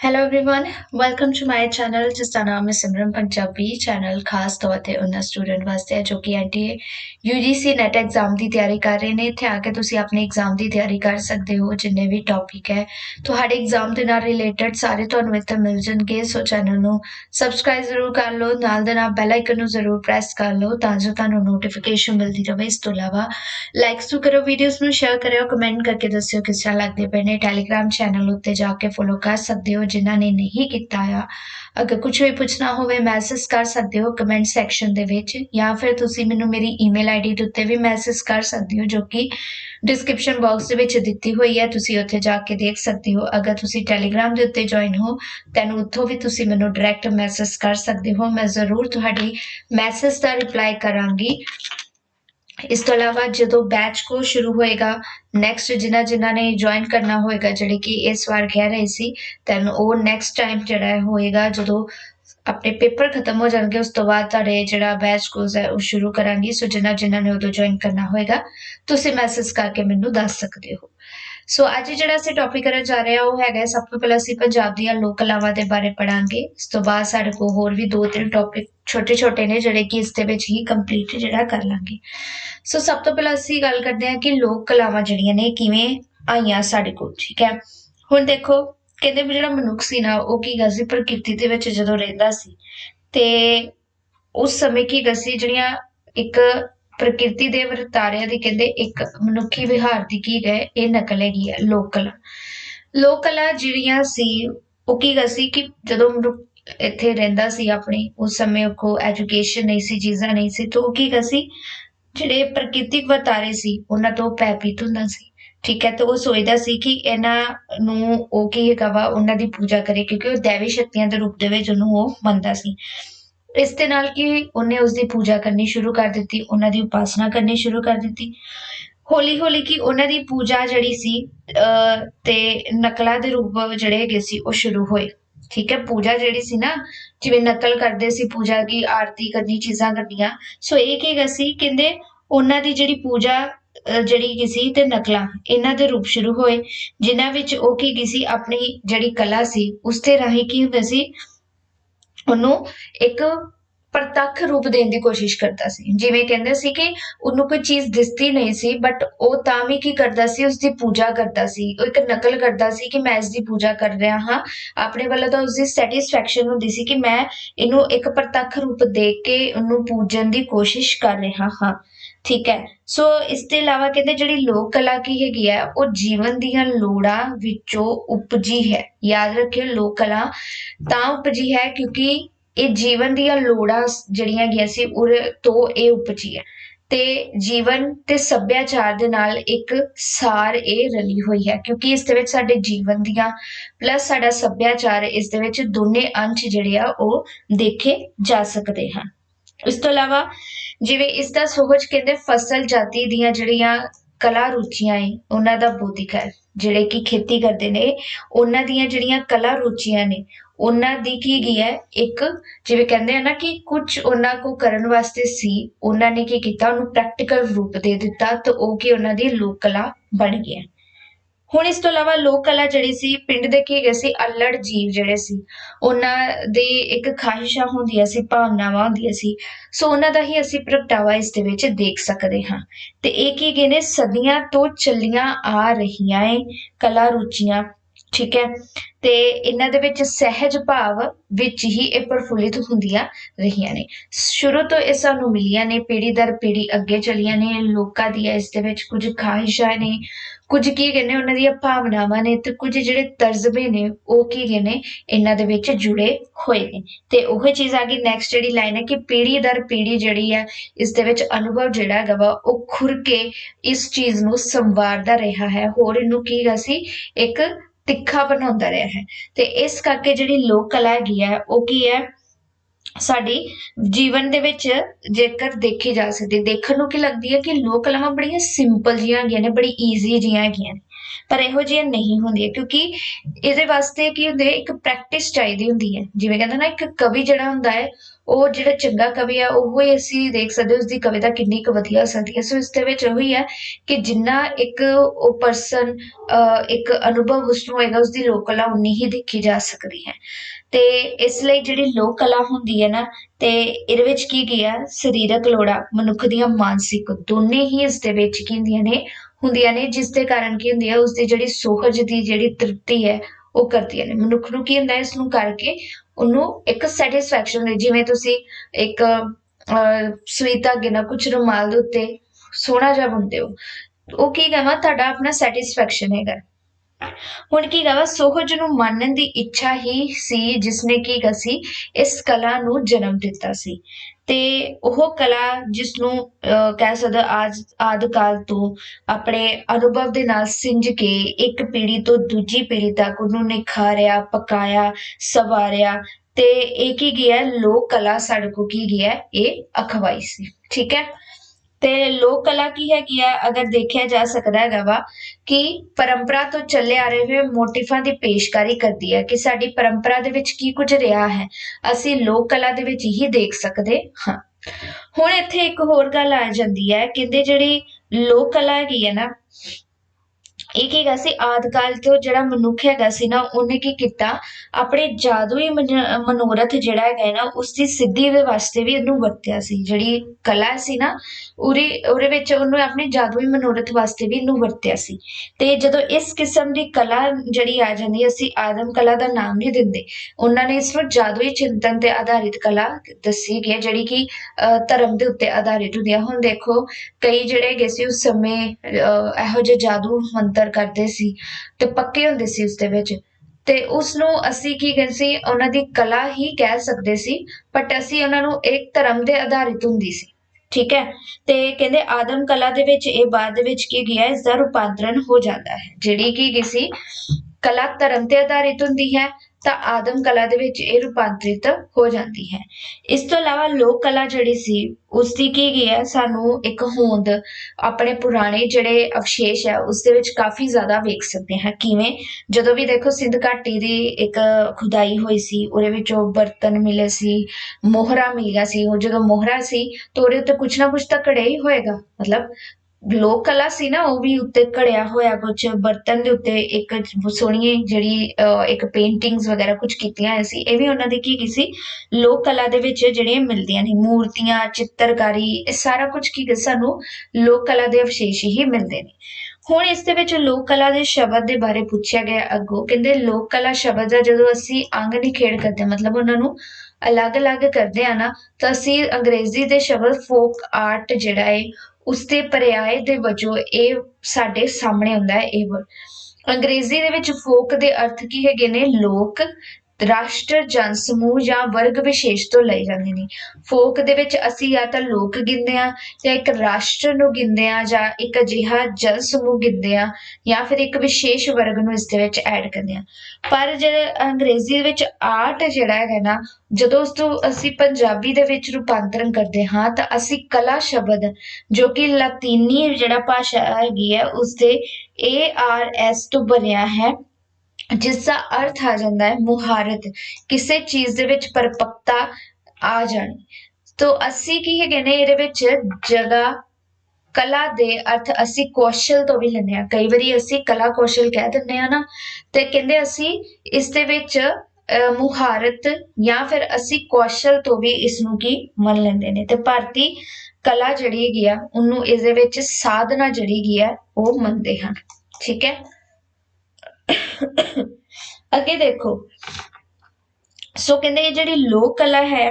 hello everyone welcome to my channel ਜਿਸ ਦਾ ਨਾਮ ਹੈ ਸਿਮਰਨ ਪੰਜਾਬੀ ਚੈਨਲ ਖਾਸ ਤੌਰ ਤੇ ਉਹਨਾਂ ਸਟੂਡੈਂਟ ਵਾਸਤੇ ਹੈ ਜੋ ਕਿ ਐਨਟੀਏ ਯੂਜੀਸੀ ਨੈਟ ਐਗਜ਼ਾਮ ਦੀ ਤਿਆਰੀ ਕਰ ਰਹੇ ਨੇ ਇੱਥੇ ਆ ਕੇ ਤੁਸੀਂ ਆਪਣੇ ਐਗਜ਼ਾਮ ਦੀ ਤਿਆਰੀ ਕਰ ਸਕਦੇ ਹੋ ਜਿੰਨੇ ਵੀ ਟੌਪਿਕ ਹੈ ਤੁਹਾਡੇ ਐਗਜ਼ਾਮ ਦੇ ਨਾਲ ਰਿਲੇਟਡ ਸਾਰੇ ਤੁਹਾਨੂੰ ਇੱਥੇ ਮਿਲ ਜਾਣਗੇ ਸੋ ਚੈਨਲ ਨੂੰ ਸਬਸਕ੍ਰਾਈਬ ਜ਼ਰੂਰ ਕਰ ਲਓ ਨਾਲ ਦੇ ਨਾਲ ਬੈਲ ਆਈਕਨ ਨੂੰ ਜ਼ਰੂਰ ਪ੍ਰੈਸ ਕਰ ਲਓ ਤਾਂ ਜੋ ਤੁਹਾਨੂੰ ਨੋਟੀਫਿਕੇਸ਼ਨ ਮਿਲਦੀ ਰਹੇ ਇਸ ਤੋਂ ਇਲਾਵਾ ਲਾਈਕਸ to ਕਰੋ ਵੀਡੀਓਜ਼ ਨੂੰ ਸ਼ੇਅਰ ਕਰਿਓ ਕਮੈਂਟ ਕਰਕੇ ਦੱਸਿਓ ਕਿਸ ਤਰ੍ਹਾਂ ਲੱਗਦੇ ਪਏ ਨੇ ਟੈਲੀਗ੍ਰਾਮ ਚੈਨਲ ਉੱਤੇ ਜਾ ਕੇ ਫੋਲੋ ਕਰ ਸਕਦੇ ਹੋ ਜਿਨ੍ਹਾਂ ਨੇ ਨਹੀਂ ਕੀਤਾ ਆ। ਅਗਰ ਕੁਝ ਵੀ ਪੁੱਛਣਾ ਹੋਵੇ ਮੈਸੇਜ ਕਰ ਸਕਦੇ ਹੋ ਕਮੈਂਟ ਸੈਕਸ਼ਨ ਦੇ ਵਿੱਚ ਜਾਂ ਫਿਰ ਤੁਸੀਂ ਮੈਨੂੰ ਮੇਰੀ ਈਮੇਲ ਆਈਡੀ ਦੇ ਉੱਤੇ ਵੀ ਮੈਸੇਜ ਕਰ ਸਕਦੇ ਹੋ, ਜੋ ਕਿ ਡਿਸਕ੍ਰਿਪਸ਼ਨ ਬਾਕਸ ਦੇ ਵਿੱਚ ਦਿੱਤੀ ਹੋਈ ਹੈ। ਤੁਸੀਂ ਉੱਥੇ ਜਾ ਕੇ ਦੇਖ ਸਕਦੇ ਹੋ। ਅਗਰ ਤੁਸੀਂ ਟੈਲੀਗ੍ਰਾਮ ਦੇ ਉੱਤੇ ਜੁਆਇਨ ਹੋ ਤੈਨੂੰ ਉੱਥੋਂ ਵੀ ਤੁਸੀਂ ਮੈਨੂੰ ਡਾਇਰੈਕਟ ਮੈਸੇਜ ਕਰ ਸਕਦੇ ਹੋ। ਮੈਂ ਜ਼ਰੂਰ ਤੁਹਾਡੀ ਮੈਸੇਜ ਦਾ ਰਿਪਲਾਈ ਕਰਾਂਗੀ। ਇਸ ਤੋਂ ਇਲਾਵਾ ਜਦੋਂ ਬੈਚ ਕੋ ਸ਼ੁਰੂ ਹੋਏਗਾ ਨੈਕਸਟ ਜਿਨ੍ਹਾਂ ਜਿਨ੍ਹਾਂ ਨੇ ਜੁਆਇਨ ਕਰਨਾ ਹੋਏਗਾ, ਜਿਹੜੇ ਕਿ ਇਸ ਵਾਰ ਕਹਿ ਰਹੇ ਸੀ ਤੈਨ ਉਹ ਨੈਕਸਟ ਟਾਈਮ ਜਿਹੜਾ ਹੋਏਗਾ, ਜਦੋਂ ਆਪਣੇ ਪੇਪਰ ਖਤਮ ਹੋ ਜਾਣਗੇ, ਉਸ ਤੋਂ ਬਾਅਦ ਤੁਹਾਡੇ ਜਿਹੜਾ ਬੈਚ ਕੋਰਸ ਹੈ, ਉਹ ਸ਼ੁਰੂ ਕਰਾਂਗੀ। ਸੋ ਜਿਨ੍ਹਾਂ ਜਿਨ੍ਹਾਂ ਨੇ ਉਦੋਂ ਜੁਆਇਨ ਕਰਨਾ ਹੋਏਗਾ, ਤੁਸੀਂ ਮੈਸੇਜ ਕਰਕੇ ਮੈਨੂੰ ਦੱਸ ਸਕਦੇ ਹੋ। ਸੋ ਅੱਜ ਜਿਹੜਾ ਅਸੀਂ ਟੌਪਿਕ ਕਰਨ ਜਾ ਰਹੇ ਹਾਂ, ਉਹ ਹੈਗਾ ਸਭ ਤੋਂ ਪਹਿਲਾਂ ਅਸੀਂ ਪੰਜਾਬ ਦੀਆਂ ਲੋਕ ਕਲਾਵਾਂ ਦੇ ਬਾਰੇ ਪੜਾਂਗੇ ਇਸ ਤੋਂ ਬਾਅਦ ਸਾਡੇ ਕੋਲ ਹੋਰ ਵੀ ਦੋ ਤਿੰਨ ਟੌਪਿਕ ਛੋਟੇ ਛੋਟੇ ਨੇ, ਜਿਹੜੇ ਕਿ ਇਸ ਦੇ ਵਿੱਚ ਹੀ ਕੰਪਲੀਟ ਜਿਹੜਾ ਕਰ ਲਾਂਗੇ। ਸੋ ਸਭ ਤੋਂ ਪਹਿਲਾਂ ਅਸੀਂ ਗੱਲ ਕਰਦੇ ਹਾਂ ਕਿ ਲੋਕ ਕਲਾਵਾਂ ਜਿਹੜੀਆਂ ਨੇ ਕਿਵੇਂ ਆਈਆਂ ਸਾਡੇ ਕੋਲ, ਠੀਕ ਹੈ? ਹੁਣ ਦੇਖੋ, ਕਹਿੰਦੇ ਵੀ ਜਿਹੜਾ ਮਨੁੱਖ ਸੀ ਨਾ, ਉਹ ਕੀ ਗਾ ਸੀ? ਪ੍ਰਕਿਰਤੀ ਦੇ ਵਿੱਚ ਜਦੋਂ ਰਹਿੰਦਾ ਸੀ, ਤੇ ਉਸ ਸਮੇਂ ਕੀ ਗਾ ਸੀ? ਜਿਹੜੀਆਂ ਇੱਕ ਪ੍ਰਕਿਰਤੀ ਦੇ ਵਰਤਾਰਿਆਂ ਦੀ ਕਹਿੰਦੇ ਇੱਕ ਮਨੁੱਖੀ ਵਿਹਾਰ ਦੀ ਕੀ ਗਏ ਇਹ ਨਕਲ ਹੈਗੀ ਹੈ, ਲੋਕ ਕਲਾ। ਲੋਕ ਕਲਾ ਜਿਹੜੀਆਂ ਸੀ, ਉਹ ਕੀ ਗਾ ਸੀ ਕਿ ਜਦੋਂ ਮਨੁੱਖ ਇੱਥੇ ਰਹਿੰਦਾ ਸੀ ਆਪਣੇ, ਉਸ ਸਮੇਂ ਕੋ ਐਜੂਕੇਸ਼ਨ ਨਹੀਂ ਸੀ, ਚੀਜ਼ਾਂ ਨਹੀਂ ਸੀ, ਤਾਂ ਉਹ ਕੀ ਗਾ ਸੀ? ਜਿਹੜੇ ਪ੍ਰਕਿਰਤਿਕ ਵਰਤਾਰੇ ਸੀ, ਉਹਨਾਂ ਤੋਂ ਪੈਪੀਤ ਹੁੰਦਾ ਸੀ। ਠੀਕ ਹੈ, ਤੇ ਉਹ ਸੋਚਦਾ ਸੀ ਕਿ ਇਹਨਾਂ ਨੂੰ ਉਹ ਕੀ ਹੈਗਾ ਵਾ, ਉਹਨਾਂ ਦੀ ਪੂਜਾ ਕਰੇ, ਕਿਉਂਕਿ ਉਹ ਦੇਵੀ ਸ਼ਕਤੀਆਂ ਦੇ ਰੂਪ ਦੇ ਵਿੱਚ ਉਹਨੂੰ ਉਹ ਮੰਨਦਾ ਸੀ। ਇਸ ਦੇ ਨਾਲ ਕਿ ਉਹਨੇ ਉਸ ਦੀ ਪੂਜਾ ਕਰਨੀ ਸ਼ੁਰੂ ਕਰ ਦਿੱਤੀ, ਉਹਨਾਂ ਦੀ ਉਪਾਸਨਾ ਕਰਨੀ ਸ਼ੁਰੂ ਕਰ ਦਿੱਤੀ। ਹੌਲੀ ਹੌਲੀ ਕਿ ਉਹਨਾਂ ਦੀ ਪੂਜਾ ਜਿਹੜੀ ਸੀ, ਅਹ ਤੇ ਨਕਲਾਂ ਦੇ ਰੂਪ ਜਿਹੜੇ ਹੈਗੇ ਸੀ, ਉਹ ਸ਼ੁਰੂ ਹੋਏ। ਠੀਕ ਹੈ, ਪੂਜਾ ਜਿਹੜੀ ਸੀ ਨਾ, ਜਿਵੇਂ ਨਕਲ ਕਰਦੇ ਸੀ ਪੂਜਾ ਕੀ ਆਰਤੀ ਕਰਨੀ, ਚੀਜ਼ਾਂ ਕਰਨੀਆਂ। ਸੋ ਇਹ ਕੀ ਹੈਗਾ ਸੀ, ਕਹਿੰਦੇ ਉਹਨਾਂ ਦੀ ਜਿਹੜੀ ਪੂਜਾ, ਅਹ ਜਿਹੜੀ ਕੀ ਸੀ ਤੇ ਨਕਲਾਂ, ਇਹਨਾਂ ਦੇ ਰੂਪ ਸ਼ੁਰੂ ਹੋਏ। ਜਿਨ੍ਹਾਂ ਵਿੱਚ ਉਹ ਕੀ ਕੀ ਸੀ, ਆਪਣੀ ਜਿਹੜੀ ਕਲਾ ਸੀ, ਉਸ ਤੇ ਰਾਹੀਂ ਕੀ ਹੁੰਦਾ ਸੀ ਉਹਨੂੰ ਇੱਕ ਪ੍ਰਤੱਖ ਰੂਪ ਦੇਣ ਦੀ ਕੋਸ਼ਿਸ਼ ਕਰਦਾ ਸੀ। ਜਿਵੇਂ ਕਹਿੰਦੇ ਸੀ ਕਿ ਉਹਨੂੰ ਕੋਈ ਚੀਜ਼ ਦਿਸਦੀ ਨਹੀਂ ਸੀ ਬਟ ਉਹ ਤਾਂ ਵੀ ਕੀ ਕਰਦਾ ਸੀ ਉਸ ਦੀ ਪੂਜਾ ਕਰਦਾ ਸੀ। ਉਹ ਇੱਕ ਨਕਲ ਕਰਦਾ ਸੀ ਕਿ ਮੈਂ ਇਸ ਦੀ ਪੂਜਾ ਕਰ ਰਿਹਾ ਹਾਂ। ਆਪਣੇ ਵੱਲੋਂ ਤਾਂ ਉਸ ਦੀ ਸੈਟੀਸਫੈਕਸ਼ਨ ਹੁੰਦੀ ਸੀ ਕਿ ਮੈਂ ਇਹਨੂੰ ਇੱਕ ਪ੍ਰਤੱਖ ਰੂਪ ਦੇ ਕੇ ਉਹਨੂੰ ਪੂਜਣ ਦੀ ਕੋਸ਼ਿਸ਼ ਕਰ ਰਿਹਾ ਹਾਂ। ਠੀਕ ਹੈ। ਸੋ ਇਸ ਤੋਂ ਇਲਾਵਾ ਕਹਿੰਦੇ ਜਿਹੜੀ ਲੋਕ ਕਲਾ ਕੀ ਹੈਗੀ ਹੈ, ਉਹ ਜੀਵਨ ਦੀਆਂ ਲੋੜਾਂ ਵਿੱਚੋਂ ਉਪਜੀ ਹੈ। ਯਾਦ ਰੱਖਿਓ ਲੋਕ ਕਲਾ ਤਾਂ ਉਪਜੀ ਹੈ ਕਿਉਂਕਿ ਇਹ ਜੀਵਨ ਦੀਆਂ ਲੋੜਾਂ ਜਿਹੜੀਆਂ ਹੈਗੀਆਂ ਸੀ ਉਹਦੇ ਤੋਂ ਇਹ ਉਪਜੀ ਹੈ। ਤੇ ਜੀਵਨ ਤੇ ਸੱਭਿਆਚਾਰ ਦੇ ਨਾਲ ਇੱਕ ਸਾਰ ਇਹ ਰਲੀ ਹੋਈ ਹੈ ਕਿਉਂਕਿ ਇਸ ਦੇ ਵਿੱਚ ਸਾਡੇ ਜੀਵਨ ਦੀਆਂ ਪਲੱਸ ਸਾਡਾ ਸੱਭਿਆਚਾਰ, ਇਸ ਦੇ ਵਿੱਚ ਦੋਨੇ ਅੰਸ਼ ਜਿਹੜੇ ਆ, ਉਹ ਦੇਖੇ ਜਾ ਸਕਦੇ ਹਨ। ਇਸ ਤੋਂ ਇਲਾਵਾ ਜਿਵੇਂ ਇਸ ਦਾ ਸੋਹਜ ਕਹਿੰਦੇ ਫਸਲ ਜਾਤੀ ਦੀਆਂ ਜਿਹੜੀਆਂ ਕਲਾ ਰੁਚੀਆਂ ਏ, ਉਹਨਾਂ ਦਾ ਬੌਧਿਕ ਹੈ, ਜਿਹੜੇ ਕਿ ਖੇਤੀ ਕਰਦੇ ਨੇ, ਉਹਨਾਂ ਦੀਆਂ ਜਿਹੜੀਆਂ ਕਲਾ ਰੁਚੀਆਂ ਨੇ, ਉਹਨਾਂ ਦੀ ਕੀ ਗਈ ਹੈ, ਇੱਕ ਜਿਵੇਂ ਕਹਿੰਦੇ ਆ ਨਾ ਕਿ ਕੁਝ ਉਹਨਾਂ ਕੋ ਕਰਨ ਵਾਸਤੇ ਸੀ, ਉਹਨਾਂ ਨੇ ਕੀ ਕੀਤਾ, ਉਹਨੂੰ ਪ੍ਰੈਕਟੀਕਲ ਰੂਪ ਦੇ ਦਿੱਤਾ, ਤੇ ਉਹ ਕੀ ਉਹਨਾਂ ਦੀ ਲੋਕ ਕਲਾ ਬਣ ਗਿਆ ਹੁਣ ਇਸ ਤੋਂ ਇਲਾਵਾ ਲੋਕ ਕਲਾ ਜਿਹੜੀ ਸੀ, ਪਿੰਡ ਦੇ ਕੀ ਗਏ ਸੀ, ਅਲੜ ਜੀਵ ਜਿਹੜੇ ਸੀ, ਉਹਨਾਂ ਦੀ ਇੱਕ ਖਾਹਿਸ਼ਾਂ ਹੁੰਦੀਆਂ ਸੀ, ਭਾਵਨਾਵਾਂ ਹੁੰਦੀਆਂ ਸੀ। ਸੋ ਉਹਨਾਂ ਦਾ ਹੀ ਅਸੀਂ ਪ੍ਰਗਟਾਵਾ ਇਸ ਦੇ ਵਿੱਚ ਦੇਖ ਸਕਦੇ ਹਾਂ। ਤੇ ਇਹ ਕੀ ਗਏ ਨੇ, ਸਦੀਆਂ ਤੋਂ ਚੱਲੀਆਂ ਆ ਰਹੀਆਂ ਏ ਕਲਾ ਰੁਚੀਆਂ। ਠੀਕ ਹੈ? ਤੇ ਇਹਨਾਂ ਦੇ ਵਿੱਚ ਸਹਿਜ ਭਾਵ ਵਿੱਚ ਹੀ ਇਹ ਪ੍ਰਫੁੱਲਿਤ ਹੁੰਦੀਆਂ ਰਹੀਆਂ ਨੇ। ਸ਼ੁਰੂ ਤੋਂ ਇਹ ਸਾਨੂੰ ਮਿਲੀਆਂ ਨੇ ਪੀੜੀ ਦਰ ਪੀੜੀ ਅੱਗੇ ਚਲੀਆਂ ਨੇ, ਲੋਕਾਂ ਦੀਆਂ ਇਸ ਦੇ ਵਿੱਚ ਕੁਝ ਖਾਹਿਸ਼ਾਂ ਨੇ, ਕੁਝ ਕੀ ਕਹਿੰਦੇ ਉਹਨਾਂ ਦੀਆਂ ਭਾਵਨਾਵਾਂ ਨੇ ਤੇ ਕੁਝ ਜਿਹੜੇ ਤਰਜ਼ਬੇ ਨੇ, ਉਹ ਕੀ ਕਹਿੰਦੇ ਇਹਨਾਂ ਦੇ ਵਿੱਚ ਜੁੜੇ ਹੋਏ ਨੇ। ਤੇ ਉਹ ਚੀਜ਼ ਆ ਗਈ ਨੈਕਸਟ ਜਿਹੜੀ ਲਾਈਨ ਹੈ ਕਿ ਪੀੜ੍ਹੀ ਦਰ ਪੀੜ੍ਹੀ ਜਿਹੜੀ ਹੈ ਇਸ ਦੇ ਵਿੱਚ ਅਨੁਭਵ ਜਿਹੜਾ ਹੈਗਾ ਵਾ, ਉਹ ਖੁਰ ਕੇ ਇਸ ਚੀਜ਼ ਨੂੰ ਸੰਵਾਰਦਾ ਰਿਹਾ ਹੈ। ਹੋਰ ਇਹਨੂੰ ਕੀ ਅਸੀਂ ਇੱਕ ਤਿੱਖਾ ਬਣਾਉਂਦਾ ਰਿਹਾ ਹੈ। ਤੇ ਇਸ ਕਰਕੇ ਜਿਹੜੀ ਲੋਕ ਕਲਾ ਹੈਗੀ ਹੈ, ਉਹ ਕੀ ਹੈ? ਸਾਡੀ ਜੀਵਨ ਦੇ ਵਿੱਚ ਜੇਕਰ ਦੇਖੀ ਜਾ ਸਕਦੀ, ਦੇਖਣ ਨੂੰ ਕੀ ਲੱਗਦੀ ਹੈ ਕਿ ਲੋਕ ਕਲਾਵਾਂ ਬੜੀਆਂ ਸਿੰਪਲ ਜੀਆਂ ਹੈਗੀਆਂ ਨੇ, ਬੜੀ ਈਜ਼ੀ ਜੀਆਂ ਹੈਗੀਆਂ ਨੇ। ਪਰ ਇਹੋ ਜਿਹੀਆਂ ਨਹੀਂ ਹੁੰਦੀਆਂ, ਕਿਉਂਕਿ ਇਹਦੇ ਵਾਸਤੇ ਕੀ ਹੁੰਦੇ, ਇੱਕ ਪ੍ਰੈਕਟਿਸ ਚਾਹੀਦੀ ਹੁੰਦੀ ਹੈ। ਜਿਵੇਂ ਕਹਿੰਦਾ ਨਾ, ਇੱਕ ਕਵੀ ਜਿਹੜਾ ਹੁੰਦਾ ਹੈ, ਉਹ ਜਿਹੜਾ ਚੰਗਾ ਕਵੀ ਆ, ਉਹ ਹੀ ਅਸੀਂ ਦੇਖ ਸਕਦੇ ਹਾਂ, ਉਸਦੀ ਕਵਿਤਾ ਕਿੰਨੀ ਕੁ ਵਧੀਆ ਹੋ ਸਕਦੀ ਹੈ। ਸੋ ਇਸ ਦੇ ਵਿੱਚ ਉਹੀ ਹੈ ਕਿ ਜਿੰਨਾ ਇੱਕ ਉਹ ਪਰਸਨ ਇੱਕ ਅਨੁਭਵ ਉਸ ਨੂੰ ਹੋਏਗਾ, ਉਸਦੀ ਲੋਕ ਕਲਾ ਉਨੀ ਹੀ ਦੇਖੀ ਜਾ ਸਕਦੀ ਹੈ। ਤੇ ਇਸ ਲਈ ਜਿਹੜੀ ਲੋਕ ਕਲਾ ਹੁੰਦੀ ਹੈ ਨਾ, ਤੇ ਇਹਦੇ ਵਿੱਚ ਕੀ ਕੀ ਹੈ ਸਰੀਰਕ ਲੋੜਾਂ, ਮਨੁੱਖ ਦੀਆਂ ਮਾਨਸਿਕ, ਦੋਨੇ ਹੀ ਇਸ ਦੇ ਵਿੱਚ ਕੀ ਹੁੰਦੀਆਂ ਨੇ ਹੁੰਦੀਆਂ ਨੇ, ਜਿਸ ਦੇ ਕਾਰਨ ਕੀ ਹੁੰਦੀ ਹੈ ਉਸ ਦੀ ਜਿਹੜੀ ਸੋਹਜ ਦੀ ਜਿਹੜੀ ਤ੍ਰਿਪਤੀ ਹੈ, ਉਹ ਕਰਦੀਆਂ ਨੇ। ਮਨੁੱਖ ਨੂੰ ਕੀ ਹੁੰਦਾ ਹੈ ਇਸ ਨੂੰ ਕਰਕੇ ਉਹਨੂੰ ਇੱਕ ਸੈਟੀਸਫੈਕਸ਼ਨ ਹੁੰਦੀ ਜਿਵੇਂ ਤੁਸੀਂ ਇੱਕ ਸੂਈ ਧਾਗੇ ਨਾਲ ਕੁਝ ਰੁਮਾਲ ਦੇ ਉੱਤੇ ਸੋਹਣਾ ਜਿਹਾ ਬੁਣਦੇ ਹੋ, ਉਹ ਕੀ ਕਹਾਂ ਤੁਹਾਡਾ ਆਪਣਾ ਸੈਟੀਸਫੈਕਸ਼ਨ ਹੈਗਾ। ਹੁਣ ਕੀ ਕਹਾਂ ਸੋਹਜ ਨੂੰ ਮੰਨਣ ਦੀ ਇੱਛਾ ਹੀ ਸੀ, ਜਿਸਨੇ ਕੀ ਕਹਾ ਸੀ, ਇਸ ਕਲਾ ਨੂੰ ਜਨਮ ਦਿੱਤਾ ਸੀ। ਤੇ ਉਹ ਕਲਾ ਜਿਸ ਨੂੰ ਕਹਿ ਸਕਦਾ ਆਜ ਆਦਿ ਕਾਲ ਤੋਂ ਆਪਣੇ ਅਨੁਭਵ ਦੇ ਨਾਲ ਸਿੰਜ ਕੇ ਇੱਕ ਪੀੜ੍ਹੀ ਤੋਂ ਦੂਜੀ ਪੀੜ੍ਹੀ ਤੱਕ ਉਹਨੂੰ ਨਿਖਾਰਿਆ, ਪਕਾਇਆ, ਸਵਾਰਿਆ ਤੇ ਇਹ ਕੀ ਗਿਆ, ਲੋਕ ਕਲਾ ਸਾਡੇ ਕੋਲ ਕੀ ਗਿਆ, ਇਹ ਅਖਵਾਈ ਸੀ। ਠੀਕ ਹੈ? ਤੇ ਲੋਕ ਕਲਾ ਕੀ ਹੈਗੀ ਆ, ਅਗਰ ਦੇਖਿਆ ਜਾ ਸਕਦਾ ਹੈਗਾ ਵਾ, ਕਿ ਪਰੰਪਰਾ ਤੋਂ ਚੱਲੇ ਆ ਰਹੇ ਹੋਏ ਮੋਟਿਫਾਂ ਦੀ ਪੇਸ਼ਕਾਰੀ ਕਰਦੀ ਹੈ ਕਿ ਸਾਡੀ ਪਰੰਪਰਾ ਦੇ ਵਿੱਚ ਕੀ ਕੁਝ ਰਿਹਾ ਹੈ, ਅਸੀਂ ਲੋਕ ਕਲਾ ਦੇ ਵਿੱਚ ਹੀ ਦੇਖ ਸਕਦੇ ਹਾਂ। ਹੁਣ ਇੱਥੇ ਇੱਕ ਹੋਰ ਗੱਲ ਆ ਜਾਂਦੀ ਹੈ, ਕਹਿੰਦੇ ਜਿਹੜੀ ਲੋਕ ਕਲਾ ਹੈਗੀ ਹੈ ਨਾ ਇਹ ਕੀ ਹੈਗਾ ਸੀ? ਆਦਿਕਾਲ ਤੋਂ ਜਿਹੜਾ ਮਨੁੱਖ ਹੈਗਾ ਸੀ ਨਾ ਉਹਨੇ ਕੀ ਕੀਤਾ? ਆਪਣੇ ਜਾਦੂਈ ਮਨੋਰਥ ਜਿਹੜਾ ਹੈਗਾ ਹੈ ਨਾ ਉਸ ਦੀ ਸਿੱਧੀ ਦੇ ਵਾਸਤੇ ਵੀ ਉਹਨੂੰ ਵਰਤਿਆ ਸੀ। ਜਿਹੜੀ ਕਲਾ ਸੀ ਨਾ ਉਹਦੇ ਉਹਦੇ ਵਿੱਚ ਉਹਨੂੰ ਆਪਣੇ ਜਾਦੂਈ ਮਨੋਰਥ ਵਾਸਤੇ ਵੀ ਇਹਨੂੰ ਵਰਤਿਆ ਸੀ। ਤੇ ਜਦੋਂ ਇਸ ਕਿਸਮ ਦੀ ਕਲਾ ਜਿਹੜੀ ਆ ਜਾਂਦੀ ਅਸੀਂ ਆਦਮ ਕਲਾ ਦਾ ਨਾਮ ਨਹੀਂ ਦਿੰਦੇ। ਉਹਨਾਂ ਨੇ ਇਸ ਨੂੰ ਜਾਦੂਈ ਚਿੰਤਨ ਤੇ ਆਧਾਰਿਤ ਕਲਾ ਦੱਸੀ ਗਈ ਜਿਹੜੀ ਕਿ ਅਹ, ਧਰਮ ਦੇ ਉੱਤੇ ਆਧਾਰਿਤ ਹੁੰਦੀ ਹੈ। ਹੁਣ ਦੇਖੋ ਕਈ ਜਿਹੜੇ ਹੈਗੇ ਸੀ ਉਸ ਸਮੇਂ ਅਹ, ਇਹੋ ਜਿਹੇ ਜਾਦੂ ਮੰਤਰ ਕਰਦੇ ਸੀ ਤੇ ਪੱਕੇ ਹੁੰਦੇ ਸੀ ਉਸ ਦੇ ਵਿੱਚ। ਤੇ ਉਸ ਨੂੰ ਅਸੀਂ ਕੀ ਕਹਿੰਦੇ ਸੀ, ਉਹਨਾਂ ਦੀ ਕਲਾ ਹੀ ਕਹਿ ਸਕਦੇ ਸੀ ਬਟ ਅਸੀਂ ਉਹਨਾਂ ਨੂੰ ਇੱਕ ਧਰਮ ਦੇ ਆਧਾਰਿਤ ਹੁੰਦੀ ਸੀ। ਠੀਕ ਹੈ? ਤੇ ਕਹਿੰਦੇ ਆਦਮ ਕਲਾ ਦੇ ਵਿੱਚ, ਇਹ ਬਾਅਦ ਦੇ ਵਿੱਚ ਕੀ ਗਿਆ? ਇਸ ਦਾ ਰੂਪਾਂਤਰਨ ਹੋ ਜਾਂਦਾ ਹੈ। ਜਿਹੜੀ ਕੀ ਗਈ ਸੀ ਕਲਾ ਧਰਮ ਤੇ ਆਧਾਰਿਤ ਹੁੰਦੀ ਹੈ, ਤਾਂ ਆਦਮ ਕਲਾ ਦੇ ਵਿੱਚ ਇਹ ਰੂਪਾਂਤਰਿਤ ਹੋ ਜਾਂਦੀ ਹੈ। ਇਸ ਤੋਂ ਇਲਾਵਾ ਲੋਕ ਕਲਾ ਜਿਹੜੀ ਸੀ ਉਸ ਦੀ ਕੀ ਗਈ ਹੈ, ਸਾਨੂੰ ਇੱਕ ਹੋਂਦ ਆਪਣੇ ਪੁਰਾਣੇ ਜਿਹੜੇ ਅਵਸ਼ੇਸ਼ ਹੈ ਉਸ ਦੇ ਵਿੱਚ ਕਾਫੀ ਜ਼ਿਆਦਾ ਵੇਖ ਸਕਦੇ ਹਾਂ। ਕਿਵੇਂ? ਜਦੋਂ ਵੀ ਦੇਖੋ, ਸਿੰਧ ਘਾਟੀ ਦੀ ਇੱਕ ਖੁਦਾਈ ਹੋਈ ਸੀ, ਉਹਦੇ ਵਿੱਚੋਂ ਬਰਤਨ ਮਿਲੇ ਸੀ, ਮੋਹਰਾ ਮਿਲਿਆ ਸੀ। ਉਹ ਜਦੋਂ ਮੋਹਰਾ ਸੀ, ਤਾਂ ਉਹਦੇ ਉੱਤੇ ਕੁਝ ਨਾ ਕੁਝ ਤਾਂ ਘੜਿਆ ਹੀ ਹੋਏਗਾ। ਮਤਲਬ ਲੋਕ ਕਲਾ ਸੀ ਨਾ ਉਹ ਵੀ ਉੱਤੇ ਘੜਿਆ ਹੋਇਆ ਕੁਝ ਬਰਤਨ ਦੇ ਉੱਤੇ ਇੱਕ ਸੋਹਣੀ ਜਿਹੜੀ ਅਹ, ਇੱਕ ਪੇਂਟਿੰਗਸ ਵਗੈਰਾ ਕੁਝ ਕੀਤੀਆਂ ਹੋਈਆਂ ਸੀ। ਇਹ ਵੀ ਉਹਨਾਂ ਦੀ ਕੀ ਕੀ ਸੀ? ਲੋਕ ਕਲਾ ਦੇ ਵਿੱਚ ਜਿਹੜੀਆਂ ਮਿਲਦੀਆਂ ਨੇ ਮੂਰਤੀਆਂ ਚਿੱਤਰਕਾਰੀ ਇਹ ਸਾਰਾ ਕੁਝ ਕੀ ਸਾਨੂੰ ਲੋਕ ਕਲਾ ਦੇ ਅਵਸ਼ੇਸ਼ ਹੀ ਮਿਲਦੇ ਨੇ। ਹੁਣ ਇਸ ਦੇ ਵਿੱਚ ਲੋਕ ਕਲਾ ਦੇ ਸ਼ਬਦ ਦੇ ਬਾਰੇ ਪੁੱਛਿਆ ਗਿਆ ਅੱਗੋਂ। ਕਹਿੰਦੇ ਲੋਕ ਕਲਾ ਸ਼ਬਦ ਦਾ ਜਦੋਂ ਅਸੀਂ ਅੰਗ ਨਿਖੇੜ ਕਰਦੇ ਮਤਲਬ ਉਹਨਾਂ ਨੂੰ ਅਲੱਗ-ਅਲੱਗ ਕਰਦੇ ਆ ਨਾ ਤਾਂ ਅਸੀਂ ਅੰਗਰੇਜ਼ੀ ਦੇ ਸ਼ਬਦ ਫੋਕ ਆਰਟ ਜਿਹੜਾ ਹੈ ਉਸਦੇ ਪਰਿਆਏ ਦੇ ਵਜੋਂ ਇਹ ਸਾਡੇ ਸਾਹਮਣੇ ਆਉਂਦਾ ਹੈ, ਇਹ word। ਅੰਗਰੇਜ਼ੀ ਦੇ ਵਿੱਚ ਫੋਕ ਦੇ ਅਰਥ ਕੀ ਹੈਗੇ ਨੇ ਲੋਕ ਰਾਸ਼ਟਰ, ਜਨ, ਸਮੂਹ ਜਾਂ ਵਰਗ ਵਿਸ਼ੇਸ਼ ਤੋਂ ਲਏ ਜਾਂਦੇ ਨੇ। ਫੋਕ ਦੇ ਵਿੱਚ ਅਸੀਂ ਜਾਂ ਤਾਂ ਲੋਕ ਗਿਣਦੇ ਆ ਜਾਂ ਇੱਕ ਰਾਸ਼ਟਰ ਨੂੰ ਗਿਣਦੇ ਆ ਜਾਂ ਇੱਕ ਅਜਿਹਾ ਜਨ ਸਮੂਹ ਗਿਣਦੇ ਆ ਜਾਂ ਫਿਰ ਇੱਕ ਵਿਸ਼ੇਸ਼ ਵਰਗ ਨੂੰ ਇਸ ਦੇ ਵਿੱਚ ਐਡ ਕਰਦੇ ਆ ਪਰ ਜੇ ਅੰਗਰੇਜ਼ੀ ਦੇ ਵਿੱਚ ਆਰਟ ਜਿਹੜਾ ਹੈਗਾ ਨਾ, ਜਦੋਂ ਉਸ ਤੋਂ ਅਸੀਂ ਪੰਜਾਬੀ ਦੇ ਵਿੱਚ ਰੂਪਾਂਤਰਨ ਕਰਦੇ ਹਾਂ ਤਾਂ ਅਸੀਂ ਕਲਾ ਸ਼ਬਦ ਜੋ ਕਿ ਲਾਤੀਨੀ ਜਿਹੜਾ ਭਾਸ਼ਾ ਹੈਗੀ ਹੈ ਉਸ ਦੇ ਏ ਆਰ ਐਸ ਤੋਂ ਬਣਿਆ ਹੈ। ਜਿਸ ਦਾ ਅਰਥ ਆ ਜਾਂਦਾ ਹੈ ਮੁਹਾਰਤ ਕਿਸੇ ਚੀਜ਼ ਦੇ ਵਿੱਚ ਪਰਪੱਕਤਾ ਆ ਜਾਣੀ। ਤੋ ਅਸੀਂ ਕੀ ਹੈਗੇ ਨੇ ਇਹਦੇ ਵਿੱਚ ਜਗ੍ਹਾ ਕਲਾ ਦੇ ਅਰਥ ਅਸੀਂ ਕੌਸ਼ਲ ਤੋਂ ਵੀ ਲੈਂਦੇ ਆ ਕਈ ਵਾਰੀ ਅਸੀਂ ਕਲਾ ਕੌਸ਼ਲ ਕਹਿ ਦਿੰਦੇ ਆ ਨਾ ਤੇ ਕਹਿੰਦੇ ਅਸੀਂ ਇਸ ਦੇ ਵਿੱਚ ਅਹ, ਮੁਹਾਰਤ ਜਾਂ ਫਿਰ ਅਸੀਂ ਕੌਸ਼ਲ ਤੋਂ ਵੀ ਇਸ ਨੂੰ ਕੀ ਮੰਨ ਲੈਂਦੇ ਨੇ। ਤੇ ਭਾਰਤੀ ਕਲਾ ਜਿਹੜੀ ਹੈਗੀ ਆ ਉਹਨੂੰ ਇਸ ਦੇ ਵਿੱਚ ਸਾਧਨਾ ਜਿਹੜੀ ਹੈਗੀ ਆ ਉਹ ਮੰਨਦੇ ਹਨ। ਠੀਕ ਹੈ? ਅੱਗੇ ਦੇਖੋ। ਸੋ ਕਹਿੰਦੇ ਇਹ ਜਿਹੜੀ ਲੋਕ ਕਲਾ ਹੈ,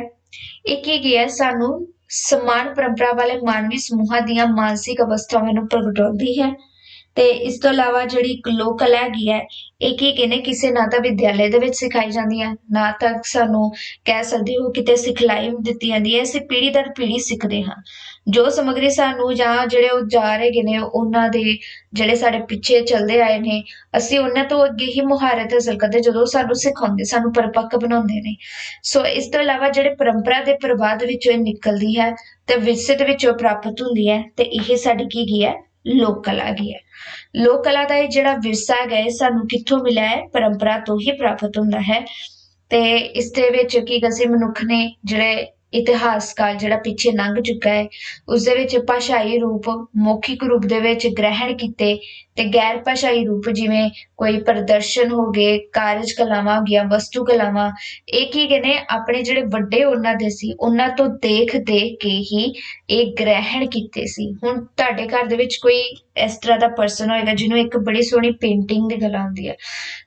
ਇਹ ਕੀ ਕੀ ਹੈ? ਸਾਨੂੰ ਸਮਾਨ ਪਰੰਪਰਾ ਵਾਲੇ ਮਾਨਵੀ ਸਮੂਹਾਂ ਦੀਆਂ ਮਾਨਸਿਕ ਅਵਸਥਾਵਾਂ ਨੂੰ ਪ੍ਰਗਟਾਉਂਦੀ ਹੈ। ਤੇ ਇਸ ਤੋਂ ਇਲਾਵਾ ਜਿਹੜੀ ਇੱਕ ਲੋਕ ਕਲਾ ਹੈਗੀ ਹੈ, ਇਹ ਕੀ ਕਹਿੰਦੇ, ਕਿਸੇ ਨਾ ਤਾਂ ਵਿਦਿਆਲੇ ਦੇ ਵਿੱਚ ਸਿਖਾਈ ਜਾਂਦੀ ਹੈ। ਨਾ ਤਾਂ ਸਾਨੂੰ ਕਹਿ ਸਕਦੇ ਹੋ ਕਿਤੇ ਸਿਖਲਾਈ ਦਿੱਤੀ ਜਾਂਦੀ ਹੈ, ਅਸੀਂ ਪੀੜ੍ਹੀ ਦਰ ਪੀੜ੍ਹੀ ਸਿੱਖਦੇ ਹਾਂ। ਜੋ ਸਮੱਗਰੀ ਸਾਨੂੰ ਜਾਂ ਜਿਹੜੇ ਉਹ ਜਾ ਰਹੇ ਨੇ, ਉਹਨਾਂ ਦੇ ਜਿਹੜੇ ਸਾਡੇ ਪਿੱਛੇ ਚੱਲਦੇ ਆਏ ਨੇ, ਅਸੀਂ ਉਹਨਾਂ ਤੋਂ ਅੱਗੇ ਹੀ ਮੁਹਾਰਤ ਹਾਸਲ ਕਰਦੇ ਜਦੋਂ ਸਾਨੂੰ ਸਿਖਾਉਂਦੇ, ਸਾਨੂੰ ਪਰਿਪੱਕ ਬਣਾਉਂਦੇ ਨੇ। ਸੋ ਇਸ ਤੋਂ ਇਲਾਵਾ ਜਿਹੜੇ ਪਰੰਪਰਾ ਦੇ ਪ੍ਰਵਾਦ ਵਿੱਚੋਂ ਇਹ ਨਿਕਲਦੀ ਹੈ, ਤੇ ਵਿਰਸੇ ਦੇ ਵਿੱਚੋਂ ਪ੍ਰਾਪਤ ਹੁੰਦੀ ਹੈ, ਤੇ ਇਹ ਸਾਡੀ ਕੀ ਕੀ ਹੈ? ਲੋਕ ਕਲਾ ਹੈਗੀ ਹੈ। ਲੋਕ ਕਲਾ ਦਾ ਇਹ ਜਿਹੜਾ ਵਿਰਸਾ ਹੈਗਾ, ਇਹ ਸਾਨੂੰ ਕਿੱਥੋਂ ਮਿਲਿਆ ਹੈ? ਪਰੰਪਰਾ ਤੋਂ ਹੀ ਪ੍ਰਾਪਤ ਹੁੰਦਾ ਹੈ। ਤੇ ਇਸ ਦੇ ਵਿੱਚ ਕੀ ਕਿਸੇ ਮਨੁੱਖ ਨੇ ਜਿਹੜੇ ਇਤਿਹਾਸਕਾਰ ਜਿਹੜਾ ਪਿੱਛੇ ਲੰਘ ਚੁੱਕਾ ਹੈ, ਉਸ ਦੇ ਵਿੱਚ ਭਾਸ਼ਾਈ ਰੂਪ, ਮੌਖਿਕ ਰੂਪ ਦੇ ਵਿੱਚ ਗ੍ਰਹਿਣ ਕੀਤੇ ਤੇ ਗੈਰ ਭਾਸ਼ਾਈ ਰੂਪ ਜਿਵੇਂ ਕੋਈ ਪ੍ਰਦਰਸ਼ਨ ਹੋ ਗਏ, ਕਾਰਜ ਕਲਾਵਾਂ ਹੋ ਗਈਆਂ, ਵਸਤੂ ਕਲਾਵਾਂ, ਇਹ ਕੀ ਕਹਿੰਦੇ ਆਪਣੇ ਜਿਹੜੇ ਵੱਡੇ ਉਹਨਾਂ ਦੇ ਸੀ, ਉਹਨਾਂ ਤੋਂ ਦੇਖ ਦੇਖ ਕੇ ਹੀ ਇਹ ਗ੍ਰਹਿਣ ਕੀਤੇ ਸੀ। ਹੁਣ ਤੁਹਾਡੇ ਘਰ ਦੇ ਵਿੱਚ ਕੋਈ ਇਸ ਤਰ੍ਹਾਂ ਦਾ ਪਰਸਨ ਹੋਏਗਾ ਜਿਹਨੂੰ ਇੱਕ ਬੜੀ ਸੋਹਣੀ ਪੇਂਟਿੰਗ ਦੀ ਕਲਾ ਹੁੰਦੀ ਹੈ।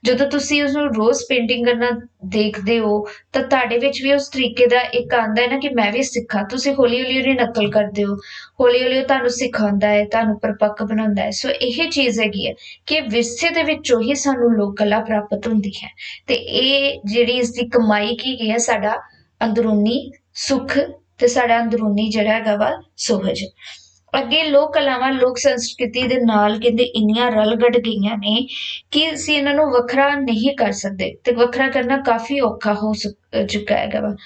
ਜਦੋਂ ਤੁਸੀਂ ਉਸ ਨੂੰ ਰੋਜ਼ ਪੇਂਟਿੰਗ ਕਰਨਾ ਦੇਖਦੇ ਹੋ, ਤਾਂ ਤੁਹਾਡੇ ਵਿੱਚ ਵੀ ਉਸ ਤਰੀਕੇ ਦਾ ਇੱਕ ਆਂਦਾ ਹੈ ਨਾ ਕਿ ਮੈਂ ਵੀ ਸਿੱਖਾਂ। ਤੁਸੀਂ ਹੌਲੀ ਹੌਲੀ ਉਹਦੀ ਨਕਲ ਕਰਦੇ ਹੋ। ਹੌਲੀ ਹੌਲੀ ਉਹ ਤੁਹਾਨੂੰ ਸਿਖਾਉਂਦਾ ਹੈ, ਤੁਹਾਨੂੰ ਪਰਪੱਕ ਬਣਾਉਂਦਾ ਹੈ। ਸੋ ਇਹ ਚੀਜ਼ ਹੈਗੀ ਹੈ ਕਿ ਵਿਰਸੇ ਦੇ ਵਿੱਚੋਂ ਹੀ ਸਾਨੂੰ ਲੋਕ ਕਲਾ ਪ੍ਰਾਪਤ ਹੁੰਦੀ ਹੈ। ਤੇ ਇਹ ਜਿਹੜੀ ਇਸ ਦੀ ਕਮਾਈ ਕੀ ਗਈ ਹੈ, ਸਾਡਾ ਅੰਦਰੂਨੀ ਸੁੱਖ ਤੇ ਸਾਡਾ ਅੰਦਰੂਨੀ ਜਿਹੜਾ ਹੈਗਾ ਵਾ ਸੁਹਜ। ਅੱਗੇ ਲੋਕ ਕਲਾਵਾਂ, ਲੋਕ ਸੰਸਕ੍ਰਿਤੀ ਦੇ ਨਾਲ ਕਹਿੰਦੇ ਇੰਨੀਆਂ ਰਲ ਗੜ ਗਈਆਂ ਨੇ ਕਿ ਅਸੀਂ ਇਹਨਾਂ ਨੂੰ ਵੱਖਰਾ ਨਹੀਂ ਕਰ ਸਕਦੇ ਤੇ ਵੱਖਰਾ ਕਰਨਾ ਕਾਫੀ ਔਖਾ ਹੋ ਸਕ- ਚੁੱਕਾ ਹੈਗਾ ਵਾ।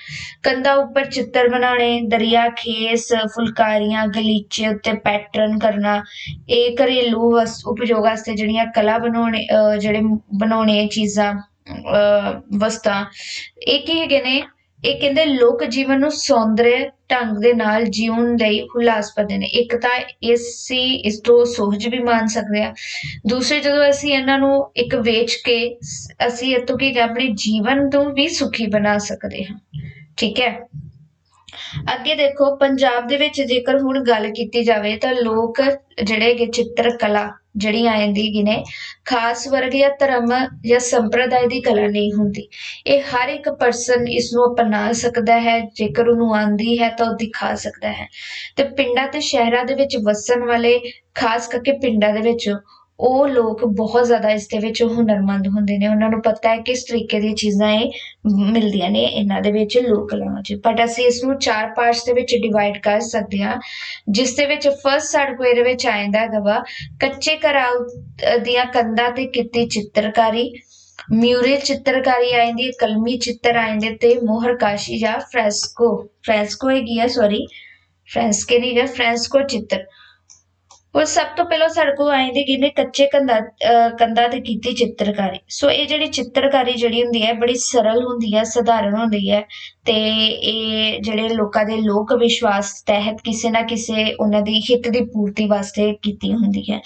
ਕੰਧਾਂ ਉੱਪਰ ਚਿੱਤਰ ਬਣਾਉਣੇ, ਦਰਿਆ, ਖੇਸ, ਫੁਲਕਾਰੀਆਂ, ਗਲੀਚੇ ਉੱਤੇ ਪੈਟਰਨ ਕਰਨਾ, ਇਹ ਘਰੇਲੂ ਵਸ- ਉਪਯੋਗ ਵਾਸਤੇ ਜਿਹੜੀਆਂ ਕਲਾ ਬਣਾਉਣੇ, ਅਹ ਜਿਹੜੇ ਬਣਾਉਣੇ ਚੀਜ਼ਾਂ, ਅਹ ਵਸਤਾਂ, ਇਹ ਕੀ ਹੈਗੇ ਨੇ? ਇਹ ਕਹਿੰਦੇ ਲੋਕ ਜੀਵਨ ਨੂੰ ਸੌਂਦਰਯ ਢੰਗ ਦੇ ਨਾਲ ਜਿਉਣ ਲਈ ਹੁਲਾਸਪਦ ਨੇ ਇੱਕ ਤਾਂ ਅਸੀਂ ਇਸ ਤੋਂ ਸੋਹਜ ਵੀ ਮੰਨ ਸਕਦੇ ਆ ਦੂਸਰੇ ਜਦੋਂ ਅਸੀਂ ਇਹਨਾਂ ਨੂੰ ਇੱਕ ਵੇਚ ਕੇ ਅਸੀਂ ਇਹ ਤੋਂ ਕੀ ਕਿ ਆਪਣੇ ਜੀਵਨ ਤੋਂ ਵੀ ਸੁਖੀ ਬਣਾ ਸਕਦੇ ਹਾਂ। ਠੀਕ ਹੈ? ਅੱਗੇ ਦੇਖੋ, ਪੰਜਾਬ ਦੇ ਵਿੱਚ ਜੇਕਰ ਹੁਣ ਗੱਲ ਕੀਤੀ ਜਾਵੇ ਤਾਂ ਲੋਕ ਜਿਹੜੇ ਹੈਗੇ ਚਿੱਤਰ ਕਲਾ ਜਿਹੜੀ ਆ ਨੇ, ਖਾਸ ਵਰਗ ਜਾਂ ਧਰਮ ਜਾਂ ਸੰਪਰਦਾਇ ਦੀ ਕਲਾ ਨਹੀਂ ਹੁੰਦੀ। ਇਹ ਹਰ ਇੱਕ ਪਰਸਨ ਇਸ ਨੂੰ ਅਪਣਾ ਸਕਦਾ ਹੈ, ਜੇਕਰ ਉਹਨੂੰ ਆਂਦੀ ਹੈ ਤਾਂ ਉਹ ਦਿਖਾ ਸਕਦਾ ਹੈ। ਤੇ ਪਿੰਡਾਂ ਤੇ ਸ਼ਹਿਰਾਂ ਦੇ ਵਿੱਚ ਵਸਣ ਵਾਲੇ, ਖਾਸ ਕਰਕੇ ਪਿੰਡਾਂ ਦੇ ਵਿੱਚ ਉਹ ਲੋਕ ਬਹੁਤ ਜ਼ਿਆਦਾ ਇਸ ਦੇ ਵਿੱਚ ਹੁਨਰਮੰਦ ਹੁੰਦੇ ਨੇ। ਉਹਨਾਂ ਨੂੰ ਪਤਾ ਹੈ ਕਿਸ ਤਰੀਕੇ ਦੀਆਂ ਚੀਜ਼ਾਂ ਇਹ ਮਿਲਦੀਆਂ ਨੇ ਇਹਨਾਂ ਦੇ ਵਿੱਚ ਲੋਕ ਕਲਾਵਾਂ 'ਚ। ਬਟ ਅਸੀਂ ਇਸ ਨੂੰ ਚਾਰ ਪਾਰਟਸ ਦੇ ਵਿੱਚ ਡਿਵਾਈਡ ਕਰ ਸਕਦੇ ਹਾਂ। ਜਿਸ ਦੇ ਵਿੱਚ ਫਸਟ ਸਾਡੇ ਕੋਲ ਇਹਦੇ ਵਿੱਚ ਆਇੰਦਾ ਹੈਗਾ ਵਾ, ਕੱਚੇ ਘਰਾਂ ਦੀਆਂ ਕੰਧਾਂ ਤੇ ਕੀਤੀ ਚਿੱਤਰਕਾਰੀ। ਮਿਊਰੇ ਚਿੱਤਰਕਾਰੀ ਆ ਜਾਂਦੀ ਕਲਮੀ ਚਿੱਤਰ ਆ ਤੇ ਮੋਹਰਕਾਸ਼ੀ ਜਾਂ ਫ੍ਰੈਸਕੋ। ਫ੍ਰੈਸਕੋ ਹੈਗੀ ਆ ਸੌਰੀ ਫ੍ਰੈਂਸਕੇ ਨਹੀਂ ਹੈ ਫ੍ਰੈਂਸਕੋ ਚਿੱਤਰ। ਉਹ ਸਭ ਤੋਂ ਪਹਿਲਾਂ ਸਾਡੇ ਕੋਲ ਆਏ ਕਿ ਕਹਿੰਦੇ ਕੱਚੇ ਕੰਧਾਂ ਕੰਧਾਂ ਤੇ ਕੀਤੀ ਚਿੱਤਰਕਾਰੀ। ਸੋ ਇਹ ਜਿਹੜੀ ਚਿੱਤਰਕਾਰੀ ਜਿਹੜੀ ਹੁੰਦੀ ਹੈ, ਬੜੀ ਸਰਲ ਹੁੰਦੀ ਹੈ, ਸਧਾਰਨ ਹੁੰਦੀ ਹੈ ਤੇ ਇਹ ਜਿਹੜੇ ਲੋਕਾਂ ਦੇ ਲੋਕ ਵਿਸ਼ਵਾਸ ਤਹਿਤ ਕਿਸੇ ਨਾ ਕਿਸੇ ਉਹਨਾਂ ਦੀ ਹਿੱਤ ਦੀ ਪੂਰਤੀ ਵਾਸਤੇ ਕੀਤੀ ਹੁੰਦੀ ਹੈ।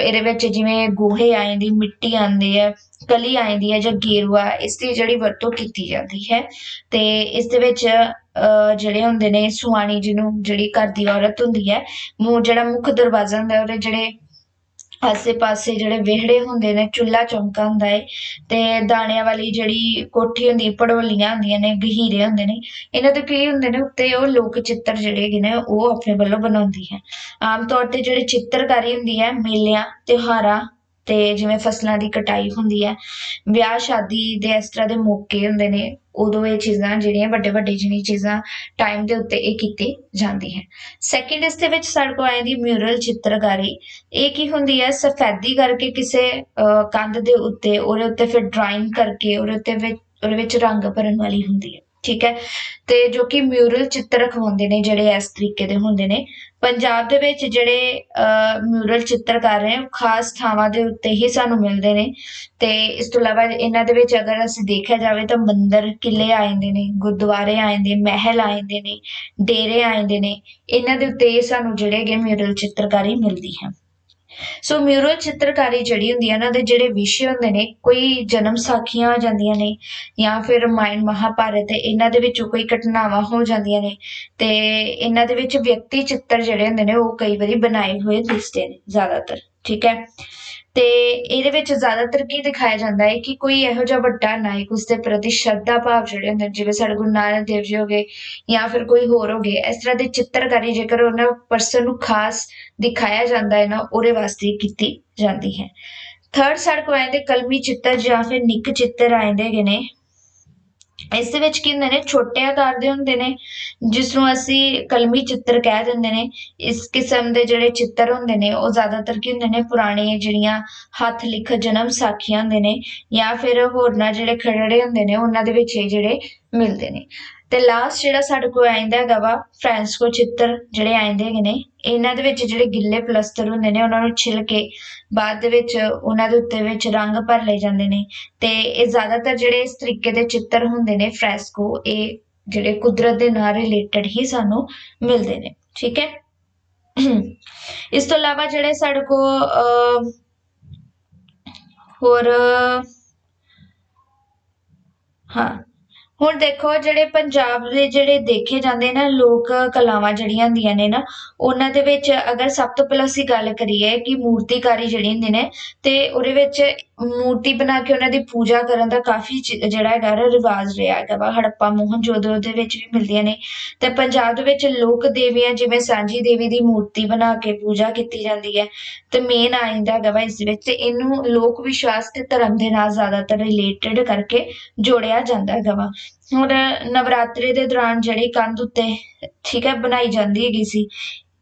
ਇਹਦੇ ਵਿੱਚ ਜਿਵੇਂ ਗੋਹੇ ਆਏ ਦੀ, ਮਿੱਟੀ ਆਉਂਦੀ ਹੈ ਕਲੀ ਆ ਜਾਂਦੀ ਹੈ ਜਾਂ ਗੇਰੂਆ, ਇਸ ਦੀ ਜਿਹੜੀ ਵਰਤੋਂ ਕੀਤੀ ਜਾਂਦੀ ਹੈ। ਤੇ ਇਸ ਦੇ ਵਿੱਚ, ਅਹ, ਜਿਹੜੇ ਹੁੰਦੇ ਨੇ ਸੁਆਣੀ ਜਿਹਨੂੰ ਜਿਹੜੀ ਘਰ ਦੀ ਔਰਤ ਹੁੰਦੀ ਹੈ, ਮੂੰਹ ਜਿਹੜਾ ਮੁੱਖ ਦਰਵਾਜ਼ਾ ਹੁੰਦਾ ਉਹਦੇ ਜਿਹੜੇ ਆਸੇ ਪਾਸੇ ਜਿਹੜੇ ਵਿਹੜੇ ਹੁੰਦੇ ਨੇ, ਚੁੱਲ੍ਹਾ ਚੌਂਕਾ ਹੁੰਦਾ ਹੈ ਤੇ ਦਾਣਿਆਂ ਵਾਲੀ ਜਿਹੜੀ ਕੋਠੀ ਹੁੰਦੀ ਪੜੋਲੀਆਂ ਹੁੰਦੀਆਂ ਨੇ, ਗਹੀਰੇ ਹੁੰਦੇ ਨੇ, ਇਹਨਾਂ ਦੇ ਕੀ ਹੁੰਦੇ ਨੇ, ਉੱਤੇ ਉਹ ਲੋਕ ਚਿੱਤਰ ਜਿਹੜੇ ਹੈਗੇ ਨੇ, ਉਹ ਆਪਣੇ ਵੱਲੋਂ ਬਣਾਉਂਦੀ ਹੈ। ਆਮ ਤੌਰ ਤੇ ਜਿਹੜੀ ਚਿੱਤਰਕਾਰੀ ਹੁੰਦੀ ਹੈ, ਮੇਲਿਆਂ, ਤਿਉਹਾਰਾਂ ਤੇ ਜਿਵੇਂ ਫਸਲਾਂ ਦੀ ਕਟਾਈ ਹੁੰਦੀ ਹੈ ਵਿਆਹ ਸ਼ਾਦੀ ਦੇ ਇਸ ਤਰ੍ਹਾਂ ਦੇ ਮੌਕੇ ਹੁੰਦੇ ਨੇ ਉਦੋਂ ਇਹ ਚੀਜ਼ਾਂ ਜਿਹੜੀਆਂ ਵੱਡੇ ਵੱਡੇ ਜਿਹੜੀਆਂ ਚੀਜ਼ਾਂ ਟਾਈਮ ਦੇ ਉੱਤੇ ਇਹ ਕੀਤੀ ਜਾਂਦੀ ਹੈ। ਸੈਕਿੰਡ ਇਸ ਦੇ ਵਿੱਚ ਸਾਡੇ ਕੋਲ ਆਏ ਦੀ ਮਿਊਰਲ ਚਿੱਤਰਕਾਰੀ ਇਹ ਕੀ ਹੁੰਦੀ ਹੈ ਸਫੈਦੀ ਕਰਕੇ ਕਿਸੇ ਅਹ, ਕੰਧ ਦੇ ਉੱਤੇ ਉਹਦੇ ਉੱਤੇ ਫਿਰ ਡਰਾਇੰਗ ਕਰਕੇ ਉਹਦੇ ਉੱਤੇ ਵਿੱਚ ਉਹਦੇ ਵਿੱਚ ਰੰਗ ਭਰਨ ਵਾਲੀ ਹੁੰਦੀ ਹੈ ਠੀਕ ਹੈ? ਤੇ ਜੋ ਕਿ ਮਿਊਰਲ ਚਿੱਤਰ ਰਖਵਾਉਂਦੇ ਨੇ ਜਿਹੜੇ ਇਸ ਤਰੀਕੇ ਦੇ ਹੁੰਦੇ ਨੇ ਪੰਜਾਬ ਦੇ ਵਿੱਚ ਜਿਹੜੇ ਅਹ, ਮਿਊਰਲ ਚਿੱਤਰਕਾਰ ਨੇ ਉਹ ਖਾਸ ਥਾਵਾਂ ਦੇ ਉੱਤੇ ਹੀ ਸਾਨੂੰ ਮਿਲਦੇ ਨੇ। ਤੇ ਇਸ ਤੋਂ ਇਲਾਵਾ ਇਹਨਾਂ ਦੇ ਵਿੱਚ ਅਗਰ ਅਸੀਂ ਦੇਖਿਆ ਜਾਵੇ ਤਾਂ ਮੰਦਰ ਕਿਲੇ ਆ ਜਾਂਦੇ ਨੇ ਗੁਰਦੁਆਰੇ ਆ ਜਾਂਦੇ ਮਹਿਲ ਆ ਜਾਂਦੇ ਨੇ ਡੇਰੇ ਆ ਜਾਂਦੇ ਨੇ। ਇਹਨਾਂ ਦੇ ਉੱਤੇ ਸਾਨੂੰ ਜਿਹੜੇ ਹੈਗੇ ਮਿਊਰਲ ਚਿੱਤਰਕਾਰੀ ਮਿਲਦੀ ਹੈ। ਸੋ ਮਿਊਰਲ ਚਿੱਤਰਕਾਰੀ ਜਿਹੜੀ ਹੁੰਦੀ ਹੈ ਇਹਨਾਂ ਦੇ ਜਿਹੜੇ ਵਿਸ਼ੇ ਹੁੰਦੇ ਨੇ, ਕੋਈ ਜਨਮ ਸਾਖੀਆਂ ਆ ਜਾਂਦੀਆਂ ਨੇ, ਜਾਂ ਫਿਰ ਰਾਮਾਇਣ ਮਹਾਭਾਰਤ, ਇਹਨਾਂ ਦੇ ਵਿੱਚੋਂ ਕੋਈ ਘਟਨਾਵਾਂ ਹੋ ਜਾਂਦੀਆਂ ਨੇ, ਤੇ ਇਹਨਾਂ ਦੇ ਵਿੱਚ ਵਿਅਕਤੀ ਚਿੱਤਰ ਜਿਹੜੇ ਹੁੰਦੇ ਨੇ, ਉਹ ਕਈ ਵਾਰੀ ਬਣਾਏ ਹੋਏ ਦਿਸਦੇ ਨੇ ਜ਼ਿਆਦਾਤਰ, ਠੀਕ ਹੈ? ਤੇ ਇਹਦੇ ਵਿੱਚ ਜ਼ਿਆਦਾਤਰ ਕੀ ਦਿਖਾਇਆ ਜਾਂਦਾ ਹੈ ਕਿ ਕੋਈ ਇਹੋ ਜਿਹਾ ਵੱਡਾ ਨਾਇਕ ਉਸਦੇ ਪ੍ਰਤੀ ਸ਼ਰਧਾ ਭਾਵ ਜਿਹੜੇ ਹੁੰਦੇ ਨੇ, ਜਿਵੇਂ ਸਾਡੇ ਗੁਰੂ ਨਾਨਕ ਦੇਵ ਜੀ ਹੋ ਗਏ ਜਾਂ ਫਿਰ ਕੋਈ ਹੋਰ ਹੋ ਗਏ, ਇਸ ਤਰ੍ਹਾਂ ਦੀ ਚਿੱਤਰਕਾਰੀ ਜੇਕਰ ਉਹਨਾਂ ਪਰਸਨ ਨੂੰ ਖਾਸ ਦਿਖਾਇਆ ਜਾਂਦਾ ਹੈ ਨਾ, ਉਹਦੇ ਵਾਸਤੇ ਕੀਤੀ ਜਾਂਦੀ ਹੈ। ਥਰਡ ਸਾਡੇ ਕੋਲ ਆਉਂਦੇ ਕਲਮੀ ਚਿੱਤਰ ਜਾਂ ਫਿਰ ਨਿੱਕ ਚਿੱਤਰ ਆਏ ਹੈਗੇ ਨੇ। ਇਸ ਦੇ ਵਿੱਚ ਕੀ ਹੁੰਦੇ ਨੇ, ਛੋਟੇ ਆਕਾਰ ਦੇ ਹੁੰਦੇ ਨੇ ਜਿਸ ਨੂੰ ਅਸੀਂ ਕਲਮੀ ਚਿੱਤਰ ਕਹਿ ਦਿੰਦੇ ਨੇ, ਇਸ ਕਿਸਮ ਦੇ ਜਿਹੜੇ ਚਿੱਤਰ ਹੁੰਦੇ ਨੇ, ਉਹ ਜ਼ਿਆਦਾਤਰ ਕੀ ਹੁੰਦੇ ਨੇ, ਪੁਰਾਣੇ ਜਿਹੜੀਆਂ ਹੱਥ ਲਿਖਤ ਜਨਮ ਸਾਖੀਆਂ ਹੁੰਦੇ ਨੇ, ਜਾਂ ਫਿਰ ਹੋਰਨਾਂ ਜਿਹੜੇ ਖਰੜੇ ਹੁੰਦੇ ਨੇ, ਉਹਨਾਂ ਦੇ ਵਿੱਚ ਇਹ ਜਿਹੜੇ ਮਿਲਦੇ ਨੇ। ਤੇ ਲਾਸਟ ਜਿਹੜਾ ਸਾਡੇ ਕੋਲ ਆਇੰਦਾ ਹੈਗਾ ਵਾ ਫ੍ਰਾਂਸਕੋ ਚਿੱਤਰ ਜਿਹੜੇ ਆਇੰਦੇ ਹੈਗੇ ਨੇ ਇਹਨਾਂ ਦੇ ਵਿੱਚ ਜਿਹੜੇ ਗਿੱਲੇ ਪਲਸਤਰ ਹੁੰਦੇ ਨੇ ਉਹਨਾਂ ਨੂੰ ਛਿਲ ਕੇ ਬਾਅਦ ਦੇ ਵਿੱਚ ਉਹਨਾਂ ਦੇ ਉੱਤੇ ਵਿੱਚ ਰੰਗ ਭਰ ਲਏ ਜਾਂਦੇ ਨੇ ਤੇ ਇਹ ਜ਼ਿਆਦਾਤਰ ਜਿਹੜੇ ਇਸ ਤਰੀਕੇ ਦੇ ਚਿੱਤਰ ਹੁੰਦੇ ਨੇ ਫ੍ਰੈਸਕੋ ਇਹ ਜਿਹੜੇ ਕੁਦਰਤ ਦੇ ਨਾਲ ਰਿਲੇਟਡ ਹੀ ਸਾਨੂੰ ਮਿਲਦੇ ਨੇ ਠੀਕ ਹੈ? ਇਸ ਤੋਂ ਇਲਾਵਾ ਜਿਹੜੇ ਸਾਡੇ ਕੋਲ ਅਹ, ਹੋਰ ਹਾਂ ਹੁਣ ਦੇਖੋ ਜਿਹੜੇ ਪੰਜਾਬ ਦੇ ਜਿਹੜੇ ਦੇਖੇ ਜਾਂਦੇ ਨਾ ਲੋਕ ਕਲਾਵਾਂ ਜਿਹੜੀਆਂ ਹੁੰਦੀਆਂ ਨੇ ਨਾ, ਉਹਨਾਂ ਦੇ ਵਿੱਚ ਅਗਰ ਸਭ ਤੋਂ ਪਹਿਲਾਂ ਅਸੀਂ ਗੱਲ ਕਰੀਏ ਕਿ ਮੂਰਤੀਕਾਰੀ ਜਿਹੜੀ ਹੁੰਦੀ ਨੇ, ਤੇ ਉਹਦੇ ਵਿੱਚ ਮੂਰਤੀ ਬਣਾ ਕੇ ਉਹਨਾਂ ਦੀ ਪੂਜਾ ਕਰਨ ਦਾ ਕਾਫੀ ਜਿਹੜਾ ਹੈਗਾ ਰਿਵਾਜ ਰਿਹਾ ਹੈਗਾ ਵਾ, ਹੜੱਪਾ ਮੋਹਨਜੋਦੜੋ ਦੇ ਵਿੱਚ ਵੀ ਮਿਲਦੀਆਂ ਨੇ। ਤੇ ਪੰਜਾਬ ਦੇ ਵਿੱਚ ਲੋਕ ਦੇਵੀਆਂ ਜਿਵੇਂ ਸਾਂਝੀ ਦੇਵੀ ਦੀ ਮੂਰਤੀ ਬਣਾ ਕੇ ਪੂਜਾ ਕੀਤੀ ਜਾਂਦੀ ਹੈ। ਤੇ ਮੇਨ ਆ ਜਾਂਦਾ ਹੈਗਾ ਵਾ ਇਸ ਵਿੱਚ ਤੇ ਇਹਨੂੰ ਲੋਕ ਵਿਸ਼ਵਾਸ ਤੇ ਧਰਮ ਦੇ ਨਾਲ ਜ਼ਿਆਦਾਤਰ ਰਿਲੇਟਡ ਕਰਕੇ ਜੋੜਿਆ ਜਾਂਦਾ ਹੈਗਾ ਵਾ। ਹੁਣ ਨਵਰਾਤਰੇ ਦੇ ਦੌਰਾਨ ਜਿਹੜੀ ਕੰਧ ਉੱਤੇ ਠੀਕ ਹੈ, ਬਣਾਈ ਜਾਂਦੀ ਹੈਗੀ ਸੀ।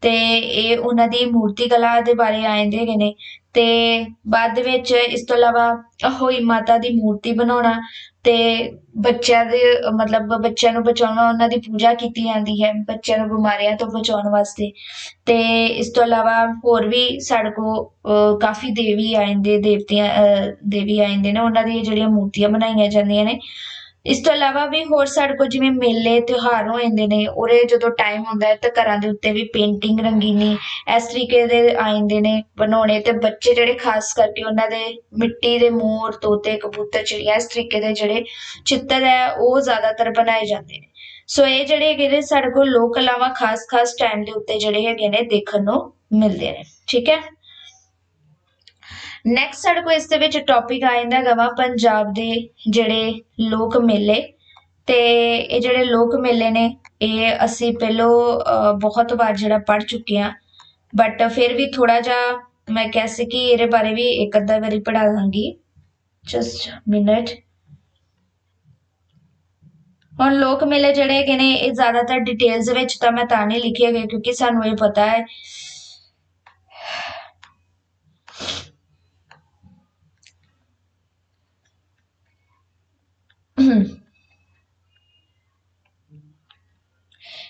ਤੇ ਇਹ ਉਹਨਾਂ ਦੀ ਮੂਰਤੀ ਕਲਾ ਦੇ ਬਾਰੇ ਆ ਜਾਂਦੇ ਹੈਗੇ ਨੇ। ਤੇ ਬਾਅਦ ਦੇ ਵਿੱਚ ਇਸ ਤੋਂ ਇਲਾਵਾ ਹੋਈ ਮਾਤਾ ਦੀ ਮੂਰਤੀ ਬਣਾਉਣਾ ਤੇ ਬੱਚਿਆਂ ਦੇ ਮਤਲਬ ਬੱਚਿਆਂ ਨੂੰ ਬਚਾਉਣਾ ਉਹਨਾਂ ਦੀ ਪੂਜਾ ਕੀਤੀ ਜਾਂਦੀ ਹੈ ਬੱਚਿਆਂ ਨੂੰ ਬਿਮਾਰੀਆਂ ਤੋਂ ਬਚਾਉਣ ਵਾਸਤੇ। ਤੇ ਇਸ ਤੋਂ ਇਲਾਵਾ ਹੋਰ ਵੀ ਸਾਡੇ ਕੋਲ ਕਾਫੀ ਦੇਵੀ ਆਇੰਦੇ ਦੇਵਤੀਆਂ ਅਹ, ਦੇਵੀ ਆ ਜਾਂਦੇ ਨੇ ਉਹਨਾਂ ਦੀਆਂ ਜਿਹੜੀਆਂ ਮੂਰਤੀਆਂ ਬਣਾਈਆਂ ਜਾਂਦੀਆਂ ਨੇ। ਇਸ ਤੋਂ ਇਲਾਵਾ ਵੀ ਹੋਰ ਸਾਡੇ ਕੋਲ ਜਿਵੇਂ ਮੇਲੇ, ਤਿਉਹਾਰ ਹੋ ਜਾਂਦੇ ਨੇ, ਉਰੇ ਜਦੋਂ ਟਾਈਮ ਹੁੰਦਾ ਹੈ ਤਾਂ ਘਰਾਂ ਦੇ ਉੱਤੇ ਵੀ ਪੇਂਟਿੰਗ ਰੰਗੀਨੀ ਇਸ ਤਰੀਕੇ ਦੇ ਆ ਜਾਂਦੇ ਨੇ ਬਣਾਉਣੇ ਤੇ ਬੱਚੇ ਜਿਹੜੇ ਖਾਸ ਕਰਕੇ ਉਹਨਾਂ ਦੇ ਮਿੱਟੀ ਦੇ ਮੋਰ, ਤੋਤੇ, ਕਬੂਤਰ, ਚਿੜੀਆਂ ਇਸ ਤਰੀਕੇ ਦੇ ਜਿਹੜੇ ਚਿੱਤਰ ਹੈ, ਉਹ ਜ਼ਿਆਦਾਤਰ ਬਣਾਏ ਜਾਂਦੇ ਨੇ। ਸੋ ਇਹ ਜਿਹੜੇ ਹੈਗੇ ਨੇ ਸਾਡੇ ਕੋਲ ਲੋਕ ਕਲਾਵਾਂ ਖਾਸ-ਖਾਸ ਟਾਈਮ ਦੇ ਉੱਤੇ ਜਿਹੜੇ ਹੈਗੇ ਨੇ ਦੇਖਣ ਨੂੰ ਮਿਲਦੇ ਨੇ। ਠੀਕ ਹੈ? ਨੈਕਸਟ ਸਾਡੇ ਕੋਲ ਇਸ ਦੇ ਵਿੱਚ ਟੌਪਿਕ ਆ ਜਾਂਦਾ ਹੈਗਾ ਵਾ ਪੰਜਾਬ ਦੇ ਜਿਹੜੇ ਲੋਕ ਮੇਲੇ। ਤੇ ਇਹ ਜਿਹੜੇ ਲੋਕ ਮੇਲੇ ਨੇ, ਇਹ ਅਸੀਂ ਪਹਿਲੋਂ ਬਹੁਤ ਵਾਰ ਜਿਹੜਾ ਪੜ ਚੁੱਕੇ ਆ ਬਟ ਫਿਰ ਵੀ ਥੋੜਾ ਜਿਹਾ ਮੈਂ ਕਹਿ ਸੀ ਕਿ ਇਹਦੇ ਬਾਰੇ ਵੀ ਇੱਕ ਅੱਧਾ ਵਾਰੀ ਪੜਾ ਦਾਂਗੀ। ਜਸਟ ਮਿੰਟ ਹੁਣ ਲੋਕ ਮੇਲੇ ਜਿਹੜੇ ਹੈਗੇ ਨੇ, ਇਹ ਜ਼ਿਆਦਾਤਰ ਡਿਟੇਲਸ ਵਿੱਚ ਤਾਂ ਮੈਂ ਤਾਂ ਨਹੀਂ ਲਿਖੇ ਹੈਗੇ, ਕਿਉਂਕਿ ਸਾਨੂੰ ਇਹ ਪਤਾ ਹੈ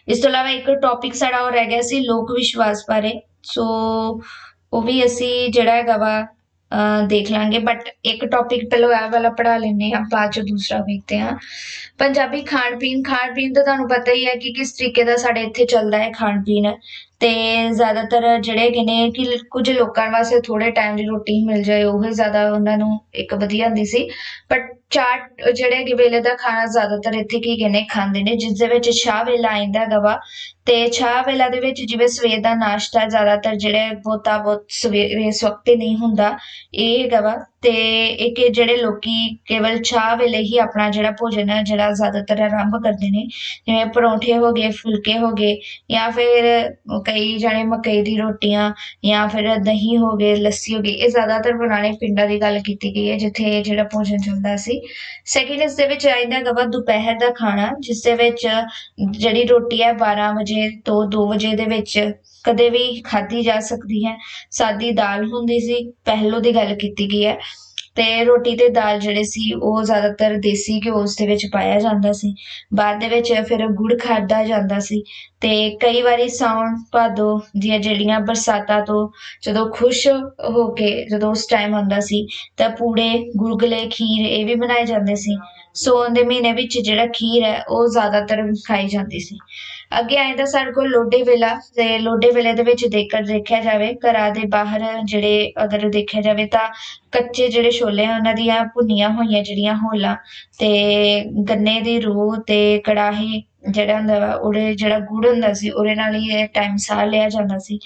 ਇਸ ਤੋਂ ਇਲਾਵਾ ਇੱਕ ਟੌਪਿਕ ਸਾਡਾ ਹੋਰ ਰਹਿ ਗਿਆ ਸੀ ਲੋਕ ਵਿਸ਼ਵਾਸ ਬਾਰੇ। ਸੋ ਉਹ ਵੀ ਅਸੀਂ ਜਿਹੜਾ ਹੈਗਾ ਵਾ ਦੇਖ ਲਾਂਗੇ। ਬਟ ਇੱਕ ਟੌਪਿਕ ਪਹਿਲਾਂ ਇਹ ਵਾਲਾ ਪੜਾ ਲੈਂਦੇ ਹਾਂ, ਬਾਅਦ ਚ ਦੂਸਰਾ ਵੇਖਦੇ ਹਾਂ। ਪੰਜਾਬੀ ਖਾਣ ਪੀਣ ਖਾਣ ਪੀਣ ਤਾਂ ਤੁਹਾਨੂੰ ਪਤਾ ਹੀ ਹੈ ਕਿ ਕਿਸ ਤਰੀਕੇ ਦਾ ਸਾਡੇ ਇੱਥੇ ਚੱਲਦਾ ਹੈ ਖਾਣ ਪੀਣ। ਤੇ ਜ਼ਿਆਦਾਤਰ ਜਿਹੜੇ ਹੈਗੇ ਨੇ ਕਿ ਕੁਝ ਲੋਕਾਂ ਵਾਸਤੇ ਥੋੜੇ ਟਾਈਮ ਦੀ ਰੋਟੀ ਮਿਲ ਜਾਏ, ਉਹ ਜ਼ਿਆਦਾ ਉਹਨਾਂ ਨੂੰ ਇੱਕ ਵਧੀਆ ਹੁੰਦੀ ਸੀ। ਬਟ ਚਾਟ ਜਿਹੜੇ ਕਿ ਵੇਲੇ ਦਾ ਖਾਣਾ ਜ਼ਿਆਦਾਤਰ ਇੱਥੇ ਕੀ ਕਹਿੰਦੇ, ਖਾਂਦੇ ਨੇ, ਜਿਸ ਦੇ ਵਿੱਚ ਚਾਹ ਵੇਲਾ ਆਇਂਦਾ ਹੈਗਾ ਵਾ। ਤੇ ਚਾਹ ਵੇਲਾ ਦੇ ਵਿੱਚ ਜਿਵੇਂ ਸਵੇਰ ਦਾ ਨਾਸ਼ਤਾ ਜ਼ਿਆਦਾਤਰ ਜਿਹੜੇ ਬਹੁਤਾ ਬਹੁਤ ਸਵੇਰੇ, ਇਸ ਵਕਤ ਨਹੀਂ ਹੁੰਦਾ, ਇਹ ਹੈਗਾ ਵਾ। ਤੇ ਇੱਕ ਜਿਹੜੇ ਲੋਕੀ ਕੇਵਲ ਚਾਹ ਵੇਲੇ ਹੀ ਆਪਣਾ ਜਿਹੜਾ ਭੋਜਨ ਹੈ, ਜਿਹੜਾ ਜ਼ਿਆਦਾਤਰ ਆਰੰਭ ਕਰਦੇ ਨੇ, ਜਿਵੇਂ ਪਰੌਂਠੇ ਹੋ ਗਏ, ਫੁਲਕੇ ਹੋ ਗਏ, ਜਾਂ ਫਿਰ ਕਈ ਜਾਣੇ ਮਕਈ ਦੀ ਰੋਟੀਆਂ, ਜਾਂ ਫਿਰ ਦਹੀਂ ਹੋ ਗਏ, ਲੱਸੀ ਹੋ ਗਈ, ਇਹ ਜ਼ਿਆਦਾਤਰ ਪੁਰਾਣੇ ਪਿੰਡਾਂ ਦੀ ਗੱਲ ਕੀਤੀ ਗਈ ਹੈ, ਜਿੱਥੇ ਜਿਹੜਾ ਭੋਜਨ ਚੱਲਦਾ ਸੀ। ਸੈਕਿੰਡ ਇਸ ਦੇ ਵਿੱਚ ਆਇੰਦਾ ਗਵਾ ਦੁਪਹਿਰ ਦਾ ਖਾਣਾ, ਜਿਸ ਦੇ ਵਿੱਚ ਜਿਹੜੀ ਰੋਟੀ ਹੈ 12 ਵਜੇ ਤੋਂ 2 ਵਜੇ ਦੇ ਵਿੱਚ ਕਦੇ ਵੀ ਖਾਧੀ ਜਾ ਸਕਦੀ ਹੈ। ਸਾਦੀ ਦਾਲ ਹੁੰਦੀ ਸੀ, ਪਹਿਲੋਂ ਦੀ ਗੱਲ ਕੀਤੀ ਗਈ ਹੈ। ਤੇ ਰੋਟੀ ਤੇ ਦਾਲ ਜਿਹੜੇ ਸੀ, ਉਹ ਜ਼ਿਆਦਾਤਰ ਦੇਸੀ ਘਿਓ ਉਸ ਦੇ ਵਿੱਚ ਪਾਇਆ ਜਾਂਦਾ ਸੀ। ਬਾਅਦ ਦੇ ਵਿੱਚ ਫਿਰ ਗੁੜ ਖਾਧਾ ਜਾਂਦਾ ਸੀ ਤੇ ਕਈ ਵਾਰੀ ਸਾਉਣ ਭਾਦੋ ਦੀਆਂ ਜਿਹੜੀਆਂ ਬਰਸਾਤਾਂ ਤੋਂ ਜਦੋਂ ਖੁਸ਼ ਹੋ ਕੇ ਜਦੋਂ ਉਸ ਟਾਈਮ ਆਉਂਦਾ ਸੀ, ਤਾਂ ਪੂੜੇ, ਗੁਲਗੁਲੇ, ਖੀਰ ਇਹ ਵੀ ਬਣਾਏ ਜਾਂਦੇ ਸੀ। ਸੋਨ ਦੇ ਮਹੀਨੇ ਵਿੱਚ ਜਿਹੜਾ ਖੀਰ ਹੈ, ਉਹ ਜ਼ਿਆਦਾਤਰ ਖਾਈ ਜਾਂਦੀ ਸੀ। ਅੱਗੇ ਆਏ ਤਾਂ ਸਾਡੇ ਕੋਲ ਲੋਡੇ ਵੇਲਾ ਤੇ ਲੋਡੇ ਵੇਲੇ ਦੇ ਵਿੱਚ ਦੇਖਰ ਦੇਖਿਆ ਜਾਵੇ, ਘਰਾਂ ਦੇ ਬਾਹਰ ਜਿਹੜੇ ਅਗਰ ਦੇਖਿਆ ਜਾਵੇ ਤਾਂ ਕੱਚੇ ਜਿਹੜੇ ਛੋਲੇ ਆ ਉਹਨਾਂ ਦੀਆਂ ਭੁੰਨੀਆਂ ਹੋਈਆਂ ਜਿਹੜੀਆਂ ਹੋਲਾਂ ਤੇ ਗੰਨੇ ਦੀ ਰੂਹ ਤੇ ਕੜਾਹੀ ਜਿਹੜਾ ਹੁੰਦਾ ਵਾ, ਉਹਦੇ ਜਿਹੜਾ ਗੁੜ ਹੁੰਦਾ ਸੀ, ਉਹਦੇ ਨਾਲ ਹੀ ਇਹ ਟਾਈਮ ਸਾਹ ਲਿਆ ਜਾਂਦਾ ਸੀ।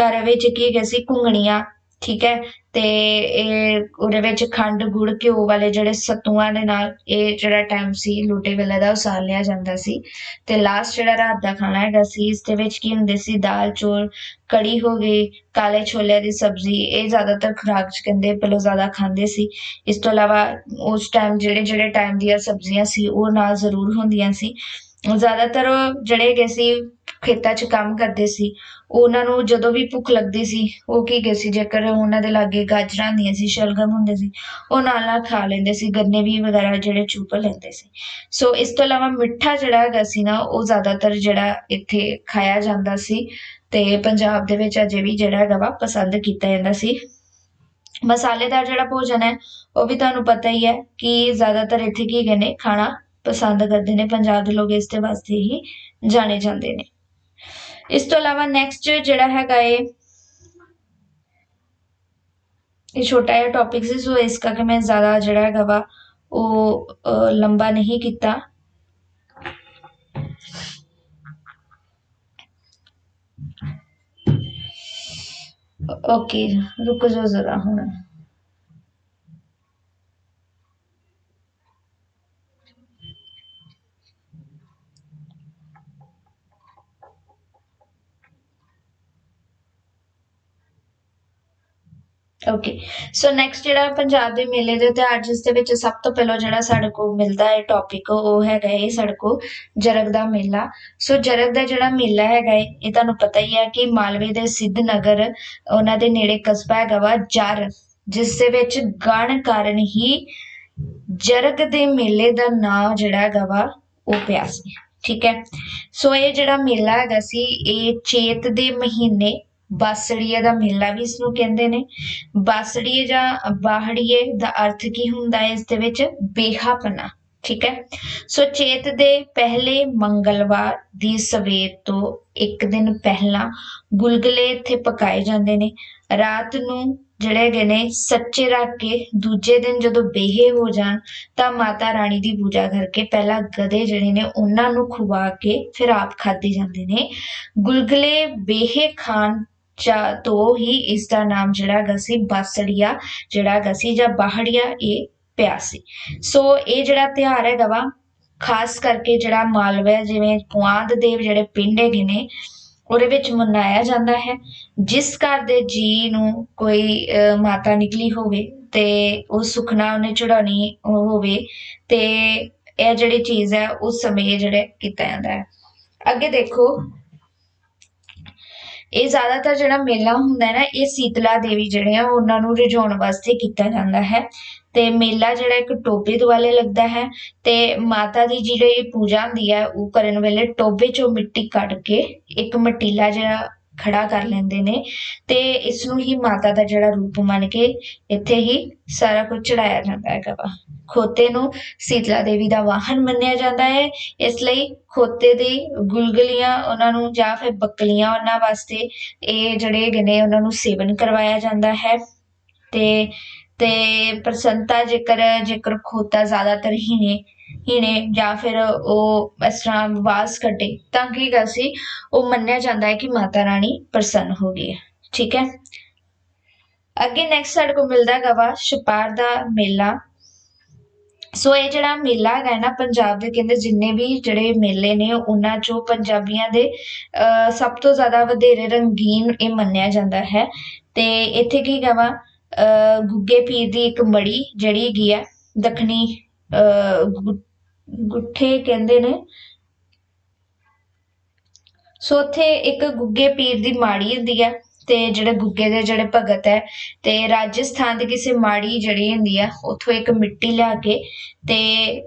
ਘਰ ਵਿੱਚ ਕੀ ਹੈਗਾ ਸੀ, ਘੁੰਗਣੀਆਂ ਠੀਕ ਹੈ? ਤੇ ਇਹ ਉਹਦੇ ਵਿੱਚ ਖੰਡ ਗੁੜ ਘਿਓ ਵਾਲੇ ਜਿਹੜੇ ਸਤੂਆਂ ਦੇ ਨਾਲ ਇਹ ਜਿਹੜਾ ਟਾਈਮ ਸੀ, ਲੋਟੇ ਵੇਲੇ ਦਾ ਉਹ ਲਿਆ ਜਾਂਦਾ ਸੀ। ਤੇ ਲਾਸਟ ਜਿਹੜਾ ਰਾਤ ਦਾ ਖਾਣਾ ਹੈਗਾ ਸੀ, ਇਸ ਦੇ ਵਿੱਚ ਕੀ ਹੁੰਦੇ ਸੀ? ਦਾਲ, ਚੌਲ, ਕੜੀ ਹੋ ਗਈ, ਕਾਲੇ ਛੋਲਿਆਂ ਦੀ ਸਬਜ਼ੀ, ਇਹ ਜ਼ਿਆਦਾਤਰ ਖੁਰਾਕ ਚ ਕਹਿੰਦੇ ਪਹਿਲਾਂ ਜ਼ਿਆਦਾ ਖਾਂਦੇ ਸੀ। ਇਸ ਤੋਂ ਇਲਾਵਾ ਉਸ ਟਾਈਮ ਜਿਹੜੇ ਜਿਹੜੇ ਟਾਈਮ ਦੀਆਂ ਸਬਜ਼ੀਆਂ ਸੀ, ਉਹ ਨਾਲ ਜ਼ਰੂਰ ਹੁੰਦੀਆਂ ਸੀ। ਜ਼ਿਆਦਾਤਰ ਜਿਹੜੇ ਹੈਗੇ ਸੀ ਖੇਤਾਂ 'ਚ ਕੰਮ ਕਰਦੇ ਸੀ, ਉਹਨਾਂ ਨੂੰ ਜਦੋਂ ਵੀ ਭੁੱਖ ਲੱਗਦੀ ਸੀ, ਉਹ ਕੀ ਗਏ ਸੀ, ਜੇਕਰ ਉਹਨਾਂ ਦੇ ਲਾਗੇ ਗਾਜਰਾਂ ਹੁੰਦੀਆਂ ਸੀ, ਸ਼ਲਗਮ ਹੁੰਦੇ ਸੀ, ਉਹ ਨਾਲ ਨਾਲ ਖਾ ਲੈਂਦੇ ਸੀ, ਗੰਨੇ ਵੀ ਵਗੈਰਾ ਜਿਹੜੇ ਚੂਪ ਲੈਂਦੇ ਸੀ। ਸੋ ਇਸ ਤੋਂ ਇਲਾਵਾ ਮਿੱਠਾ ਜਿਹੜਾ ਹੈਗਾ ਸੀ ਨਾ, ਉਹ ਜ਼ਿਆਦਾਤਰ ਜਿਹੜਾ ਇੱਥੇ ਖਾਇਆ ਜਾਂਦਾ ਸੀ ਤੇ ਪੰਜਾਬ ਦੇ ਵਿੱਚ ਅਜੇ ਵੀ ਜਿਹੜਾ ਹੈਗਾ ਵਾ, ਪਸੰਦ ਕੀਤਾ ਜਾਂਦਾ ਸੀ। ਮਸਾਲੇਦਾਰ ਜਿਹੜਾ ਭੋਜਨ ਹੈ, ਉਹ ਵੀ ਤੁਹਾਨੂੰ ਪਤਾ ਹੀ ਹੈ ਕਿ ਜ਼ਿਆਦਾਤਰ ਇੱਥੇ ਕੀ ਕਹਿੰਦੇ ਨੇ ਖਾਣਾ ਪਸੰਦ ਕਰਦੇ ਨੇ, ਪੰਜਾਬ ਦੇ ਲੋਕ ਇਸ ਦੇ ਵਾਸਤੇ ਹੀ ਜਾਣੇ ਜਾਂਦੇ ਨੇ। ਇਸ ਤੋਂ ਇਲਾਵਾ ਨੈਕਸਟ ਜਿਹੜਾ ਹੈਗਾ ਏ ਇਹ ਛੋਟਾ ਜਿਹਾ ਟੌਪਿਕ ਸੀ ਸੋ ਇਸ ਕਰਕੇ ਮੈਂ ਜ਼ਿਆਦਾ ਜਿਹੜਾ ਹੈਗਾ ਵਾ ਉਹ ਅਹ, ਲੰਬਾ ਨਹੀਂ ਕੀਤਾ ਓਕੇ ਰੁਕ ਜਾਓ ਜ਼ਰਾ ਹੁਣ ਓਕੇ ਸੋ ਨੈਕਸਟ ਜਿਹੜਾ ਪੰਜਾਬ ਦੇ ਮੇਲੇ ਦੇ ਤਿਉਹਾਰ, ਜਿਸ ਦੇ ਵਿੱਚ ਸਭ ਤੋਂ ਪਹਿਲਾਂ ਜਿਹੜਾ ਸਾਡੇ ਕੋਲ ਮਿਲਦਾ ਹੈ ਟੌਪਿਕ ਉਹ ਹੈਗਾ ਇਹ ਸਾਡੇ ਕੋਲ ਜਰਗ ਦਾ ਮੇਲਾ। ਸੋ ਜਰਗ ਦਾ ਜਿਹੜਾ ਮੇਲਾ ਹੈਗਾ ਹੈ ਇਹ ਤੁਹਾਨੂੰ ਪਤਾ ਹੀ ਹੈ ਕਿ ਮਾਲਵੇ ਦੇ ਸਿੱਧ ਨਗਰ, ਉਹਨਾਂ ਦੇ ਨੇੜੇ ਕਸਬਾ ਹੈਗਾ ਵਾ ਜਰ, ਜਿਸ ਦੇ ਵਿੱਚ ਗਣ ਕਾਰਨ ਹੀ ਜਰਗ ਦੇ ਮੇਲੇ ਦਾ ਨਾਮ ਜਿਹੜਾ ਹੈਗਾ ਵਾ ਉਹ ਪਿਆ ਸੀ। ਠੀਕ ਹੈ? ਸੋ ਇਹ ਜਿਹੜਾ ਮੇਲਾ ਹੈਗਾ ਸੀ, ਇਹ ਚੇਤ ਦੇ ਮਹੀਨੇ ਬਾਸੜੀਏ ਦਾ ਮੇਲਾ ਵੀ ਇਸ ਨੂੰ ਕਹਿੰਦੇ ਨੇ। ਬਾਸੜੀਏ ਜਾਂ ਬਾਹੜੀਏ ਦਾ ਅਰਥ ਕੀ ਹੁੰਦਾ ਹੈ? ਇਸ ਦੇ ਵਿੱਚ ਬੇਹਾਪਨਾ, ਠੀਕ ਹੈ? ਸੋ ਚੇਤ ਦੇ ਪਹਿਲੇ ਮੰਗਲਵਾਰ ਦੀ ਸਵੇਰ ਤੋਂ ਇੱਕ ਦਿਨ ਪਹਿਲਾਂ ਗੁਲਗੁਲੇ ਇੱਥੇ ਪਕਾਏ ਜਾਂਦੇ ਨੇ। ਰਾਤ ਨੂੰ ਜਿਹੜੇ ਹੈਗੇ ਨੇ ਸੱਚੇ ਰੱਖ ਕੇ ਦੂਜੇ ਦਿਨ ਜਦੋਂ ਬੇਹੇ ਹੋ ਜਾਣ ਤਾਂ ਮਾਤਾ ਰਾਣੀ ਦੀ ਪੂਜਾ ਕਰਕੇ ਪਹਿਲਾਂ ਗਧੇ ਜਿਹੜੇ ਨੇ ਉਹਨਾਂ ਨੂੰ ਖਵਾ ਕੇ ਫਿਰ ਆਪ ਖਾਦੇ ਜਾਂਦੇ ਨੇ। ਗੁਲਗੁਲੇ ਬੇਹੇ ਖਾਣ ਚਾ ਤੋਂ ਹੀ ਇਸ ਦਾ ਨਾਮ ਜਿਹੜਾ ਹੈਗਾ ਸੀ ਬਾਸੜੀਆ ਜਿਹੜਾ ਹੈਗਾ ਸੀ ਜਾਂ ਬਾਹੜੀਆ ਇਹ ਪਿਆ ਸੀ। ਸੋ ਇਹ ਜਿਹੜਾ ਤਿਉਹਾਰ ਹੈਗਾ ਵਾ ਖਾਸ ਕਰਕੇ ਜਿਹੜਾ ਮਾਲਵਾ ਜਿਵੇਂ ਪੁਆਧ ਦੇ ਜਿਹੜੇ ਪਿੰਡ ਹੈਗੇ ਨੇ ਉਹਦੇ ਵਿੱਚ ਮਨਾਇਆ ਜਾਂਦਾ ਹੈ। ਜਿਸ ਘਰ ਦੇ ਜੀ ਨੂੰ ਕੋਈ ਅਹ, ਮਾਤਾ ਨਿਕਲੀ ਹੋਵੇ ਤੇ ਉਹ ਸੁਖਨਾ ਉਹਨੇ ਚੜਾਉਣੀ ਹੋਵੇ ਤੇ ਇਹ ਜਿਹੜੀ ਚੀਜ਼ ਹੈ ਉਸ ਸਮੇਂ ਜਿਹੜੇ ਕੀਤਾ ਜਾਂਦਾ ਹੈ। ਅੱਗੇ ਦੇਖੋ ਇਹ ਜ਼ਿਆਦਾਤਰ ਜਿਹੜਾ ਮੇਲਾ ਹੁੰਦਾ ਨਾ, ਇਹ ਸੀਤਲਾ ਦੇਵੀ ਜਿਹੜੇ ਆ, ਉਹਨਾਂ ਨੂੰ ਰਿਝਾਉਣ ਵਾਸਤੇ ਕੀਤਾ ਜਾਂਦਾ ਹੈ। ਤੇ ਮੇਲਾ ਜਿਹੜਾ ਇੱਕ ਟੋਬੇ ਦੁਆਲੇ ਲੱਗਦਾ ਹੈ ਤੇ ਮਾਤਾ ਦੀ ਜਿਹੜੀ ਪੂਜਾ ਹੁੰਦੀ ਹੈ, ਉਹ ਕਰਨ ਵੇਲੇ ਟੋਬੇ ਚੋਂ ਮਿੱਟੀ ਕੱਢ ਕੇ ਇੱਕ ਮਟੀਲਾ ਜਿਹੜਾ ਖੜਾ ਕਰ ਲੈਂਦੇ ਨੇ ਤੇ ਇਸ ਨੂੰ ਹੀ ਮਾਤਾ ਦਾ ਜਿਹੜਾ ਰੂਪ ਮੰਨ ਕੇ ਇੱਥੇ ਹੀ ਸਾਰਾ ਕੁਝ ਚੜਾਇਆ ਜਾਂਦਾ ਹੈਗਾ ਵਾ। ਖੋਤੇ ਨੂੰ ਸੀਤਲਾ ਦੇਵੀ ਦਾ ਵਾਹਨ ਮੰਨਿਆ ਜਾਂਦਾ ਹੈ। ਇਸ ਲਈ ਖੋਤੇ ਦੀ ਗੁਲਗੁਲੀਆਂ ਉਹਨਾਂ ਨੂੰ ਜਾਂ ਫਿਰ ਬੱਕਲੀਆਂ ਉਹਨਾਂ ਵਾਸਤੇ ਇਹ ਜਿਹੜੇ ਹੈਗੇ ਨੇ ਉਹਨਾਂ ਨੂੰ ਸੇਵਨ ਕਰਵਾਇਆ ਜਾਂਦਾ ਹੈ। ਤੇ ਤੇ ਪ੍ਰਸੰਨਤਾ ਜੇਕਰ ਜੇਕਰ ਖੋਤਾ ਜ਼ਿਆਦਾਤਰ ਹੀ ਨੇ ਹੀਣੇ ਜਾਂ ਫਿਰ ਉਹ ਇਸ ਤਰ੍ਹਾਂ ਵਾਸ ਕੱਢੇ ਤਾਂ ਕੀ ਗੱਲ ਸੀ? ਉਹ ਮੰਨਿਆ ਜਾਂਦਾ ਹੈ ਕਿ ਮਾਤਾ ਰਾਣੀ ਪ੍ਰਸੰਨ ਹੋ ਗਈ ਹੈ। ਠੀਕ ਹੈ? ਅੱਗੇ ਨੈਕਸਟ ਸਾਡੇ ਕੋਲ ਮਿਲਦਾ ਹੈਗਾ ਵਾ ਛਪਾਰ ਦਾ ਮੇਲਾ। ਸੋ ਇਹ ਜਿਹੜਾ ਮੇਲਾ ਹੈਗਾ ਨਾ ਪੰਜਾਬ ਦੇ ਕਹਿੰਦੇ ਜਿੰਨੇ ਵੀ ਜਿਹੜੇ ਮੇਲੇ ਨੇ ਉਹਨਾਂ ਚੋਂ ਪੰਜਾਬੀਆਂ ਦੇ ਅਹ, ਸਭ ਤੋਂ ਜ਼ਿਆਦਾ ਵਧੇਰੇ ਰੰਗੀਨ ਇਹ ਮੰਨਿਆ ਜਾਂਦਾ ਹੈ। ਤੇ ਇੱਥੇ ਕੀ ਹੈਗਾ ਵਾ? ਅਹ, ਗੁੱਗੇ ਪੀਰ ਦੀ ਇੱਕ ਮੜੀ ਜਿਹੜੀ ਹੈਗੀ ਆ ਦੱਖਣੀ ਗੁੱਠੇ ਕਹਿੰਦੇ ਨੇ। ਸੋ ਉੱਥੇ ਇੱਕ ਗੁੱਗੇ ਪੀਰ ਦੀ ਮਾੜੀ ਹੁੰਦੀ ਹੈ ਤੇ ਜਿਹੜੇ ਗੁੱਗੇ ਦੇ ਜਿਹੜੇ ਭਗਤ ਹੈ ਤੇ ਰਾਜਸਥਾਨ ਦੀ ਕਿਸੇ ਮਾੜੀ ਜਿਹੜੀ ਹੁੰਦੀ ਆ ਉੱਥੋਂ ਇੱਕ ਮਿੱਟੀ ਲਿਆ ਕੇ ਤੇ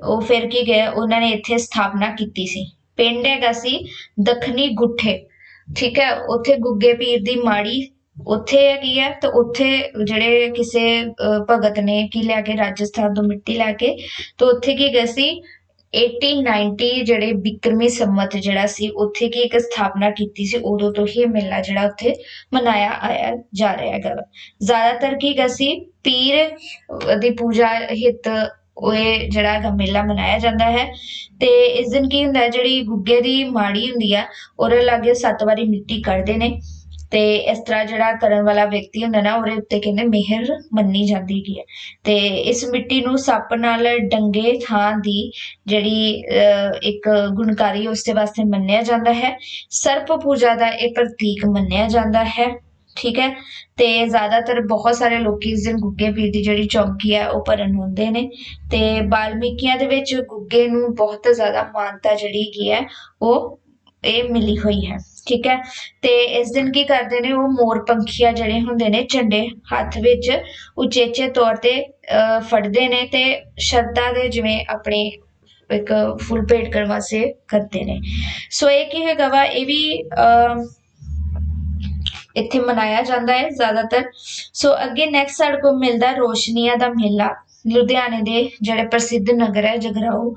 ਉਹ ਫਿਰ ਕੀ ਗਏ ਉਹਨਾਂ ਨੇ ਇੱਥੇ ਸਥਾਪਨਾ ਕੀਤੀ ਸੀ। ਪਿੰਡ ਹੈਗਾ ਸੀ ਦੱਖਣੀ ਗੁੱਠੇ। ਠੀਕ ਹੈ ਉੱਥੇ ਗੁੱਗੇ ਪੀਰ ਦੀ ਮਾੜੀ ਉੱਥੇ ਹੈਗੀ ਹੈ ਤੇ ਉੱਥੇ ਜਿਹੜੇ ਕਿਸੇ ਅਹ, ਭਗਤ ਨੇ ਕੀ ਲਿਆ ਕੇ ਰਾਜਸਥਾਨ ਤੋਂ ਮਿੱਟੀ ਲੈ ਕੇ ਤੇ ਉੱਥੇ ਕੀ ਗਏ ਸੀ? 1890 ਜਿਹੜੇ ਬਿਕਰਮੀ ਸੰਮਤ ਜਿਹੜਾ ਸੀ ਉੱਥੇ ਕੀ ਇੱਕ ਸਥਾਪਨਾ ਕੀਤੀ ਸੀ ਉਦੋਂ ਤੋਂ ਹੀ ਮੇਲਾ ਜਿਹੜਾ ਉੱਥੇ ਮਨਾਇਆ ਆਇਆ ਜਾ ਰਿਹਾ ਹੈਗਾ ਵਾ। ਜ਼ਿਆਦਾਤਰ ਕੀ ਗਏ ਸੀ? ਪੀਰ ਦੀ ਪੂਜਾ ਹਿੱਤ ਉਹ ਇਹ ਜਿਹੜਾ ਹੈਗਾ ਮੇਲਾ ਮਨਾਇਆ ਜਾਂਦਾ ਹੈ ਤੇ ਇਸ ਦਿਨ ਕੀ ਹੁੰਦਾ ਜਿਹੜੀ ਗੁੱਗੇ ਦੀ ਮਾੜੀ ਹੁੰਦੀ ਆ ਉਹਦੇ ਲਾਗੇ ਸੱਤ ਵਾਰੀ ਮਿੱਟੀ ਕੱਢਦੇ ਨੇ। ਤੇ ਇਸ ਤਰ੍ਹਾਂ ਜਿਹੜਾ ਕਰਨ ਵਾਲਾ ਵਿਅਕਤੀ ਹੁੰਦਾ ਨਾ ਉਹਦੇ ਉੱਤੇ ਕਹਿੰਦੇ ਮਿਹਰ ਮੰਨੀ ਜਾਂਦੀ ਹੈਗੀ ਹੈ। ਤੇ ਇਸ ਮਿੱਟੀ ਨੂੰ ਸੱਪ ਨਾਲ ਡੰਗੇ ਥਾਂ ਦੀ ਜਿਹੜੀ ਅਹ, ਇੱਕ ਗੁਣਕਾਰੀ ਉਸ ਵਾਸਤੇ ਮੰਨਿਆ ਜਾਂਦਾ ਹੈ। ਸਰਪ ਪੂਜਾ ਦਾ ਇਹ ਪ੍ਰਤੀਕ ਮੰਨਿਆ ਜਾਂਦਾ ਹੈ ਠੀਕ ਹੈ। ਤੇ ਜ਼ਿਆਦਾਤਰ ਬਹੁਤ ਸਾਰੇ ਲੋਕੀ ਇਸ ਦਿਨ ਗੁੱਗੇ ਪੀਰ ਦੀ ਜਿਹੜੀ ਚੌਂਕੀ ਹੈ ਉਹ ਭਰਨ ਹੁੰਦੇ ਨੇ। ਤੇ ਬਾਲਮੀਕੀਆਂ ਦੇ ਵਿੱਚ ਗੁੱਗੇ ਨੂੰ ਬਹੁਤ ਜ਼ਿਆਦਾ ਮਾਨਤਾ ਜਿਹੜੀ ਹੈਗੀ ਹੈ ਉਹ ਇਹ ਮਿਲੀ ਹੋਈ ਹੈ। ਠੀਕ ਹੈ? ਤੇ ਇਸ ਦਿਨ ਕੀ ਕਰਦੇ ਨੇ ਉਹ? ਮੋਰ ਪੰਖੀਆ ਜਿਹੜੇ ਹੁੰਦੇ ਨੇ ਝੰਡੇ ਹੱਥ ਵਿੱਚ ਉਚੇਚੇ ਤੌਰ ਤੇ ਅਹ, ਫੜਦੇ ਨੇ ਤੇ ਸ਼ਰਧਾ ਦੇ ਜਿਵੇਂ ਆਪਣੇ ਇੱਕ ਫੁੱਲ ਭੇਟ ਕਰਨ ਵਾਸਤੇ ਕਰਦੇ ਨੇ। ਸੋ ਇਹ ਕੀ ਹੈਗਾ ਵਾ? ਇਹ ਵੀ ਇੱਥੇ ਮਨਾਇਆ ਜਾਂਦਾ ਹੈ ਜ਼ਿਆਦਾਤਰ। ਸੋ ਅੱਗੇ ਨੈਕਸਟ ਸਾਡੇ ਕੋਲ ਮਿਲਦਾ ਰੋਸ਼ਨੀਆਂ ਦਾ ਮੇਲਾ। ਲੁਧਿਆਣੇ ਦੇ ਜਿਹੜੇ ਪ੍ਰਸਿੱਧ ਨਗਰ ਹੈ ਜਗਰਾਉ।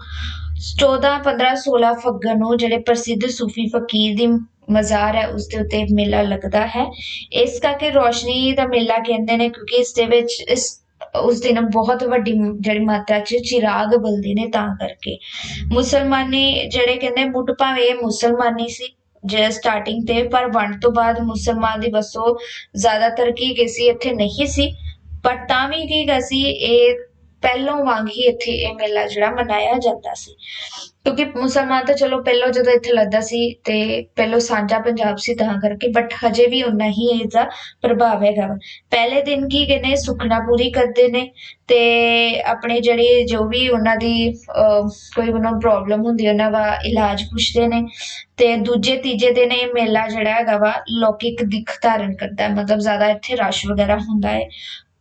14 15 16 ਫੱਗਣ ਨੂੰ ਜਿਹੜੇ ਪ੍ਰਸਿੱਧ ਸੂਫੀ ਫਕੀਰ ਦੀ ਮਜ਼ਾਰ ਹੈ, ਉਸ ਦੇ ਉੱਤੇ ਮੇਲਾ ਲੱਗਦਾ ਹੈ। ਇਸ ਕਰਕੇ ਰੋਸ਼ਨੀ ਦਾ ਮੇਲਾ ਕਹਿੰਦੇ ਨੇ, ਕਿਉਂਕਿ ਇਸ ਦੇ ਵਿੱਚ ਇਸ, ਉਸ ਦਿਨ ਬਹੁਤ ਵੱਡੀ ਜਿਹੜੀ ਮਾਤਰਾ 'ਚ ਚਿਰਾਗ ਬਲਦੇ ਨੇ ਤਾਂ ਕਰਕੇ। ਮੁਸਲਮਾਨੀ ਜਿਹੜੇ ਕਹਿੰਦੇ ਮੁੱਢ ਭਾਵੇਂ ਇਹ ਮੁਸਲਮਾਨੀ ਸੀ, ਜੇ ਸਟਾਰਟਿੰਗ ਤੇ, ਪਰ ਵੰਡ ਤੋਂ ਬਾਅਦ ਮੁਸਲਮਾਨ ਦੀ ਵਸੋਂ ਜ਼ਿਆਦਾਤਰ ਕੀ ਗਈ ਸੀ, ਇੱਥੇ ਨਹੀਂ ਸੀ। ਪਰ ਤਾਂ ਵੀ ਕੀ ਗਾ ਸੀ, ਇਹ ਪਹਿਲੋਂ ਵਾਂਗ ਹੀ ਇੱਥੇ ਇਹ ਮੇਲਾ ਜਿਹੜਾ ਮਨਾਇਆ ਜਾਂਦਾ ਸੀ ਕਿਉਂਕਿ ਮੁਸਲਮਾਨ ਤਾਂ ਚਲੋ ਪਹਿਲੋਂ ਜਦੋਂ ਇੱਥੇ ਲੱਗਦਾ ਸੀ ਤੇ ਪਹਿਲੋਂ ਸਾਂਝਾ ਪੰਜਾਬ ਸੀ ਤਾਂ ਕਰਕੇ ਬਟ ਹਜੇ ਵੀ ਉਨਾ ਹੀ ਇਹਦਾ ਪ੍ਰਭਾਵ ਹੈਗਾ ਵਾ। ਪਹਿਲੇ ਦਿਨ ਕੀ ਕਹਿੰਦੇ ਸੁਖਨਾ ਪੂਰੀ ਕਰਦੇ ਨੇ ਤੇ ਆਪਣੇ ਜਿਹੜੇ ਜੋ ਵੀ ਉਹਨਾਂ ਦੀ ਅਹ, ਕੋਈ ਉਹਨਾਂ ਨੂੰ ਪ੍ਰੋਬਲਮ ਹੁੰਦੀ ਉਹਨਾਂ ਦਾ ਇਲਾਜ ਪੁੱਛਦੇ ਨੇ ਤੇ ਦੂਜੇ ਤੀਜੇ ਦਿਨ ਇਹ ਮੇਲਾ ਜਿਹੜਾ ਹੈਗਾ ਵਾ ਲੌਕਿਕ ਦਿੱਖ ਧਾਰਨ ਕਰਦਾ ਮਤਲਬ ਜ਼ਿਆਦਾ ਇੱਥੇ ਰਸ਼ ਵਗੈਰਾ ਹੁੰਦਾ ਹੈ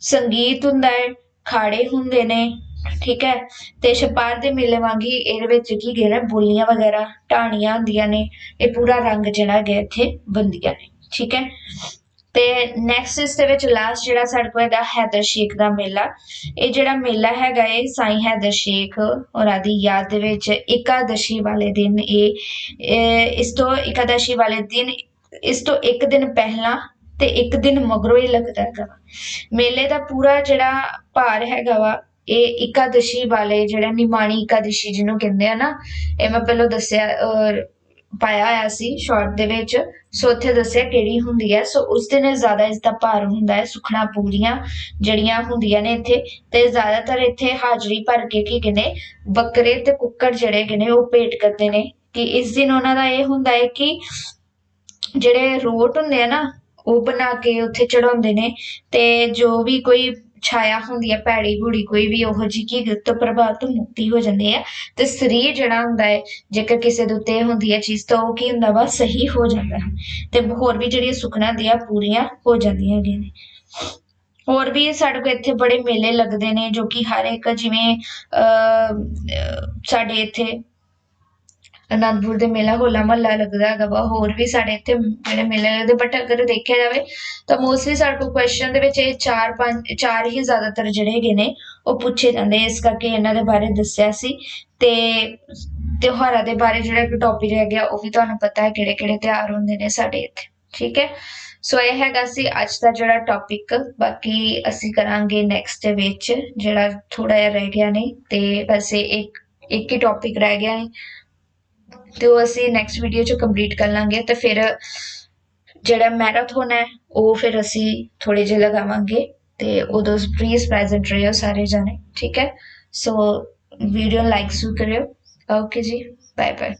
ਸੰਗੀਤ ਹੁੰਦਾ ਹੈ ਖਾੜੇ ਹੁੰਦੇ ਨੇ, ਠੀਕ ਹੈ? ਤੇ ਛਪਾਰ ਦੇ ਮੇਲੇ ਵਾਂਗ ਹੀ ਇਹਦੇ ਵਿੱਚ ਕੀ ਗਿਆ ਬੋਲੀਆਂ ਵਗੈਰਾ, ਢਾਣੀਆਂ ਹੁੰਦੀਆਂ ਨੇ, ਇਹ ਪੂਰਾ ਰੰਗ ਜਿਹੜਾ ਹੈਗਾ ਇੱਥੇ ਬੰਦੀਆਂ ਨੇ, ਠੀਕ ਹੈ? ਤੇ ਨੈਕਸਟ ਇਸ ਦੇ ਵਿੱਚ ਲਾਸਟ ਜਿਹੜਾ ਸਾਡੇ ਕੋਲ ਹੈਗਾ ਹੈਦਰ ਸ਼ੇਖ ਦਾ ਮੇਲਾ, ਇਹ ਜਿਹੜਾ ਮੇਲਾ ਹੈਗਾ ਇਹ ਸਾਈਂ ਹੈਦਰ ਸ਼ੇਖ ਹੋਰਾਂ ਦੀ ਯਾਦ ਦੇ ਵਿੱਚ ਇਕਾਦਸ਼ੀ ਵਾਲੇ ਦਿਨ ਇਹ, ਇਹ- ਇਸ ਤੋਂ ਇਕਾਦਸ਼ੀ ਵਾਲੇ ਦਿਨ, ਇਸ ਤੋਂ ਇੱਕ ਦਿਨ ਪਹਿਲਾਂ ਤੇ ਇੱਕ ਦਿਨ ਮਗਰੋਂ ਹੀ ਲੱਗਦਾ ਹੈਗਾ ਵਾ। ਮੇਲੇ ਦਾ ਪੂਰਾ ਜਿਹੜਾ ਭਾਰ ਹੈਗਾ ਵਾ, ਇਹ ਇਕਾਦਸ਼ੀ ਵਾਲੇ ਜਿਹੜਾ ਨਿਮਾਣੀ ਇਕਾਦਸ਼ੀ ਜਿਹਨੂੰ ਕਹਿੰਦੇ ਆ ਨਾ, ਇਹ ਮੈਂ ਪਹਿਲਾਂ ਦੱਸਿਆ ਪਾਇਆ ਹੋਇਆ ਸੀ ਸ਼ਾਰਟ ਦੇ ਵਿੱਚ। ਸੋ ਉੱਥੇ ਦੱਸਿਆ ਕਿਹੜੀ ਹੁੰਦੀ ਹੈ। ਸੋ ਉਸ ਦਿਨ ਜ਼ਿਆਦਾ ਇਸ ਦਾ ਭਾਰ ਹੁੰਦਾ ਹੈ, ਸੁਖਣਾ ਪੂਰੀਆਂ ਜਿਹੜੀਆਂ ਹੁੰਦੀਆਂ ਨੇ ਇੱਥੇ। ਤੇ ਜ਼ਿਆਦਾਤਰ ਇੱਥੇ ਹਾਜ਼ਰੀ ਭਰ ਕੇ ਕੀ ਕਹਿੰਦੇ, ਬੱਕਰੇ ਤੇ ਕੁੱਕੜ ਜਿਹੜੇ ਹੈਗੇ ਨੇ ਉਹ ਭੇਟ ਕਰਦੇ ਨੇ। ਕਿ ਇਸ ਦਿਨ ਉਹਨਾਂ ਦਾ ਇਹ ਹੁੰਦਾ ਹੈ ਕਿ ਜਿਹੜੇ ਰੋਟ ਹੁੰਦੇ ਆ ਨਾ ਉਹ ਬਣਾ ਕੇ ਉੱਥੇ ਚੜਾਉਂਦੇ ਨੇ ਤੇ ਜੋ ਵੀ ਕੋਈ ਛਾਇਆ ਹੁੰਦੀ ਹੈ ਭੈੜੀ ਭੂੜੀ ਕੋਈ ਵੀ ਉਹੋ ਜਿਹੀ ਕੀ ਗੁੱਤ ਪ੍ਰਭਾਵ ਤੋਂ ਮੁਕਤੀ ਹੋ ਜਾਂਦੀ ਹੈ ਤੇ ਸਰੀਰ ਜਿਹੜਾ ਹੁੰਦਾ ਹੈ ਜੇਕਰ ਕਿਸੇ ਦੇ ਉੱਤੇ ਹੁੰਦੀ ਹੈ ਚੀਜ਼ ਤਾਂ ਉਹ ਕੀ ਹੁੰਦਾ ਵਾ ਸਹੀ ਹੋ ਜਾਂਦਾ ਹੈ ਤੇ ਹੋਰ ਵੀ ਜਿਹੜੀਆਂ ਸੁਖਨਾ ਦੀਆਂ ਪੂਰੀਆਂ ਹੋ ਜਾਂਦੀਆਂ ਹੈਗੀਆਂ ਨੇ। ਹੋਰ ਵੀ ਸਾਡੇ ਕੋਲ ਇੱਥੇ ਬੜੇ ਮੇਲੇ ਲੱਗਦੇ ਨੇ ਜੋ ਕਿ ਹਰ ਇੱਕ ਜਿਵੇਂ ਅਹ, ਸਾਡੇ ਇੱਥੇ ਅਨੰਦਪੁਰ ਦੇ ਮੇਲਾ ਹੋਲਾ ਮਹੱਲਾ ਲੱਗਦਾ ਹੈਗਾ ਵਾ, ਹੋਰ ਵੀ ਸਾਡੇ ਇੱਥੇ ਜਿਹੜੇ ਮੇਲੇ ਲੱਗਦੇ ਬਟ ਅਗਰ ਦੇਖਿਆ ਜਾਵੇ ਤਾਂ ਮੋਸਟਲੀ ਸਾਡੇ ਕੋਲ ਕੁਐਸਚਨ ਦੇ ਵਿੱਚ ਇਹ ਚਾਰ ਪੰਜ, ਚਾਰ ਹੀ ਜ਼ਿਆਦਾਤਰ ਜਿਹੜੇ ਹੈਗੇ ਨੇ, ਉਹ ਪੁੱਛੇ ਜਾਂਦੇ, ਇਸ ਕਰਕੇ ਇਹਨਾਂ ਦੇ ਬਾਰੇ ਦੱਸਿਆ ਸੀ। ਤੇ ਤਿਉਹਾਰਾਂ ਦੇ ਬਾਰੇ ਜਿਹੜਾ ਇੱਕ ਟੌਪਿਕ ਰਹਿ ਗਿਆ, ਉਹ ਵੀ ਤੁਹਾਨੂੰ ਪਤਾ ਹੈ ਕਿਹੜੇ ਕਿਹੜੇ ਤਿਉਹਾਰ ਹੁੰਦੇ ਨੇ ਸਾਡੇ ਇੱਥੇ, ਠੀਕ ਹੈ? ਸੋ ਇਹ ਹੈਗਾ ਸੀ ਅੱਜ ਦਾ ਜਿਹੜਾ ਟੌਪਿਕ ਬਾਕੀ ਅਸੀਂ ਕਰਾਂਗੇ ਨੈਕਸਟ ਦੇ ਵਿੱਚ, ਜਿਹੜਾ ਥੋੜਾ ਜਿਹਾ ਰਹਿ ਗਿਆ ਨੇ ਤੇ ਵੈਸੇ ਇੱਕ ਇੱਕ ਹੀ ਟੌਪਿਕ ਰਹਿ ਗਿਆ ਹੈ। ਤੇ ਉਹ ਅਸੀਂ ਨੈਕਸਟ ਵੀਡੀਓ ਚ ਕੰਪਲੀਟ ਕਰ ਲਾਂਗੇ ਤੇ ਫਿਰ ਜਿਹੜਾ ਮੈਰਾਥਨ ਹੈ, ਉਹ ਫਿਰ ਅਸੀਂ ਥੋੜੇ ਜਿਹਾ ਲਗਾਵਾਂਗੇ ਤੇ ਉਦੋਂ ਪਲੀਜ਼ ਪ੍ਰੈਜ਼ੈਂਟ ਰਹੋ ਸਾਰੇ ਜਾਣੇ, ਠੀਕ ਹੈ? ਸੋ ਵੀਡੀਓ ਲਾਈਕ ਜ਼ਰੂਰ ਕਰਿਓ। ਓਕੇ ਜੀ ਬਾਏ ਬਾਏ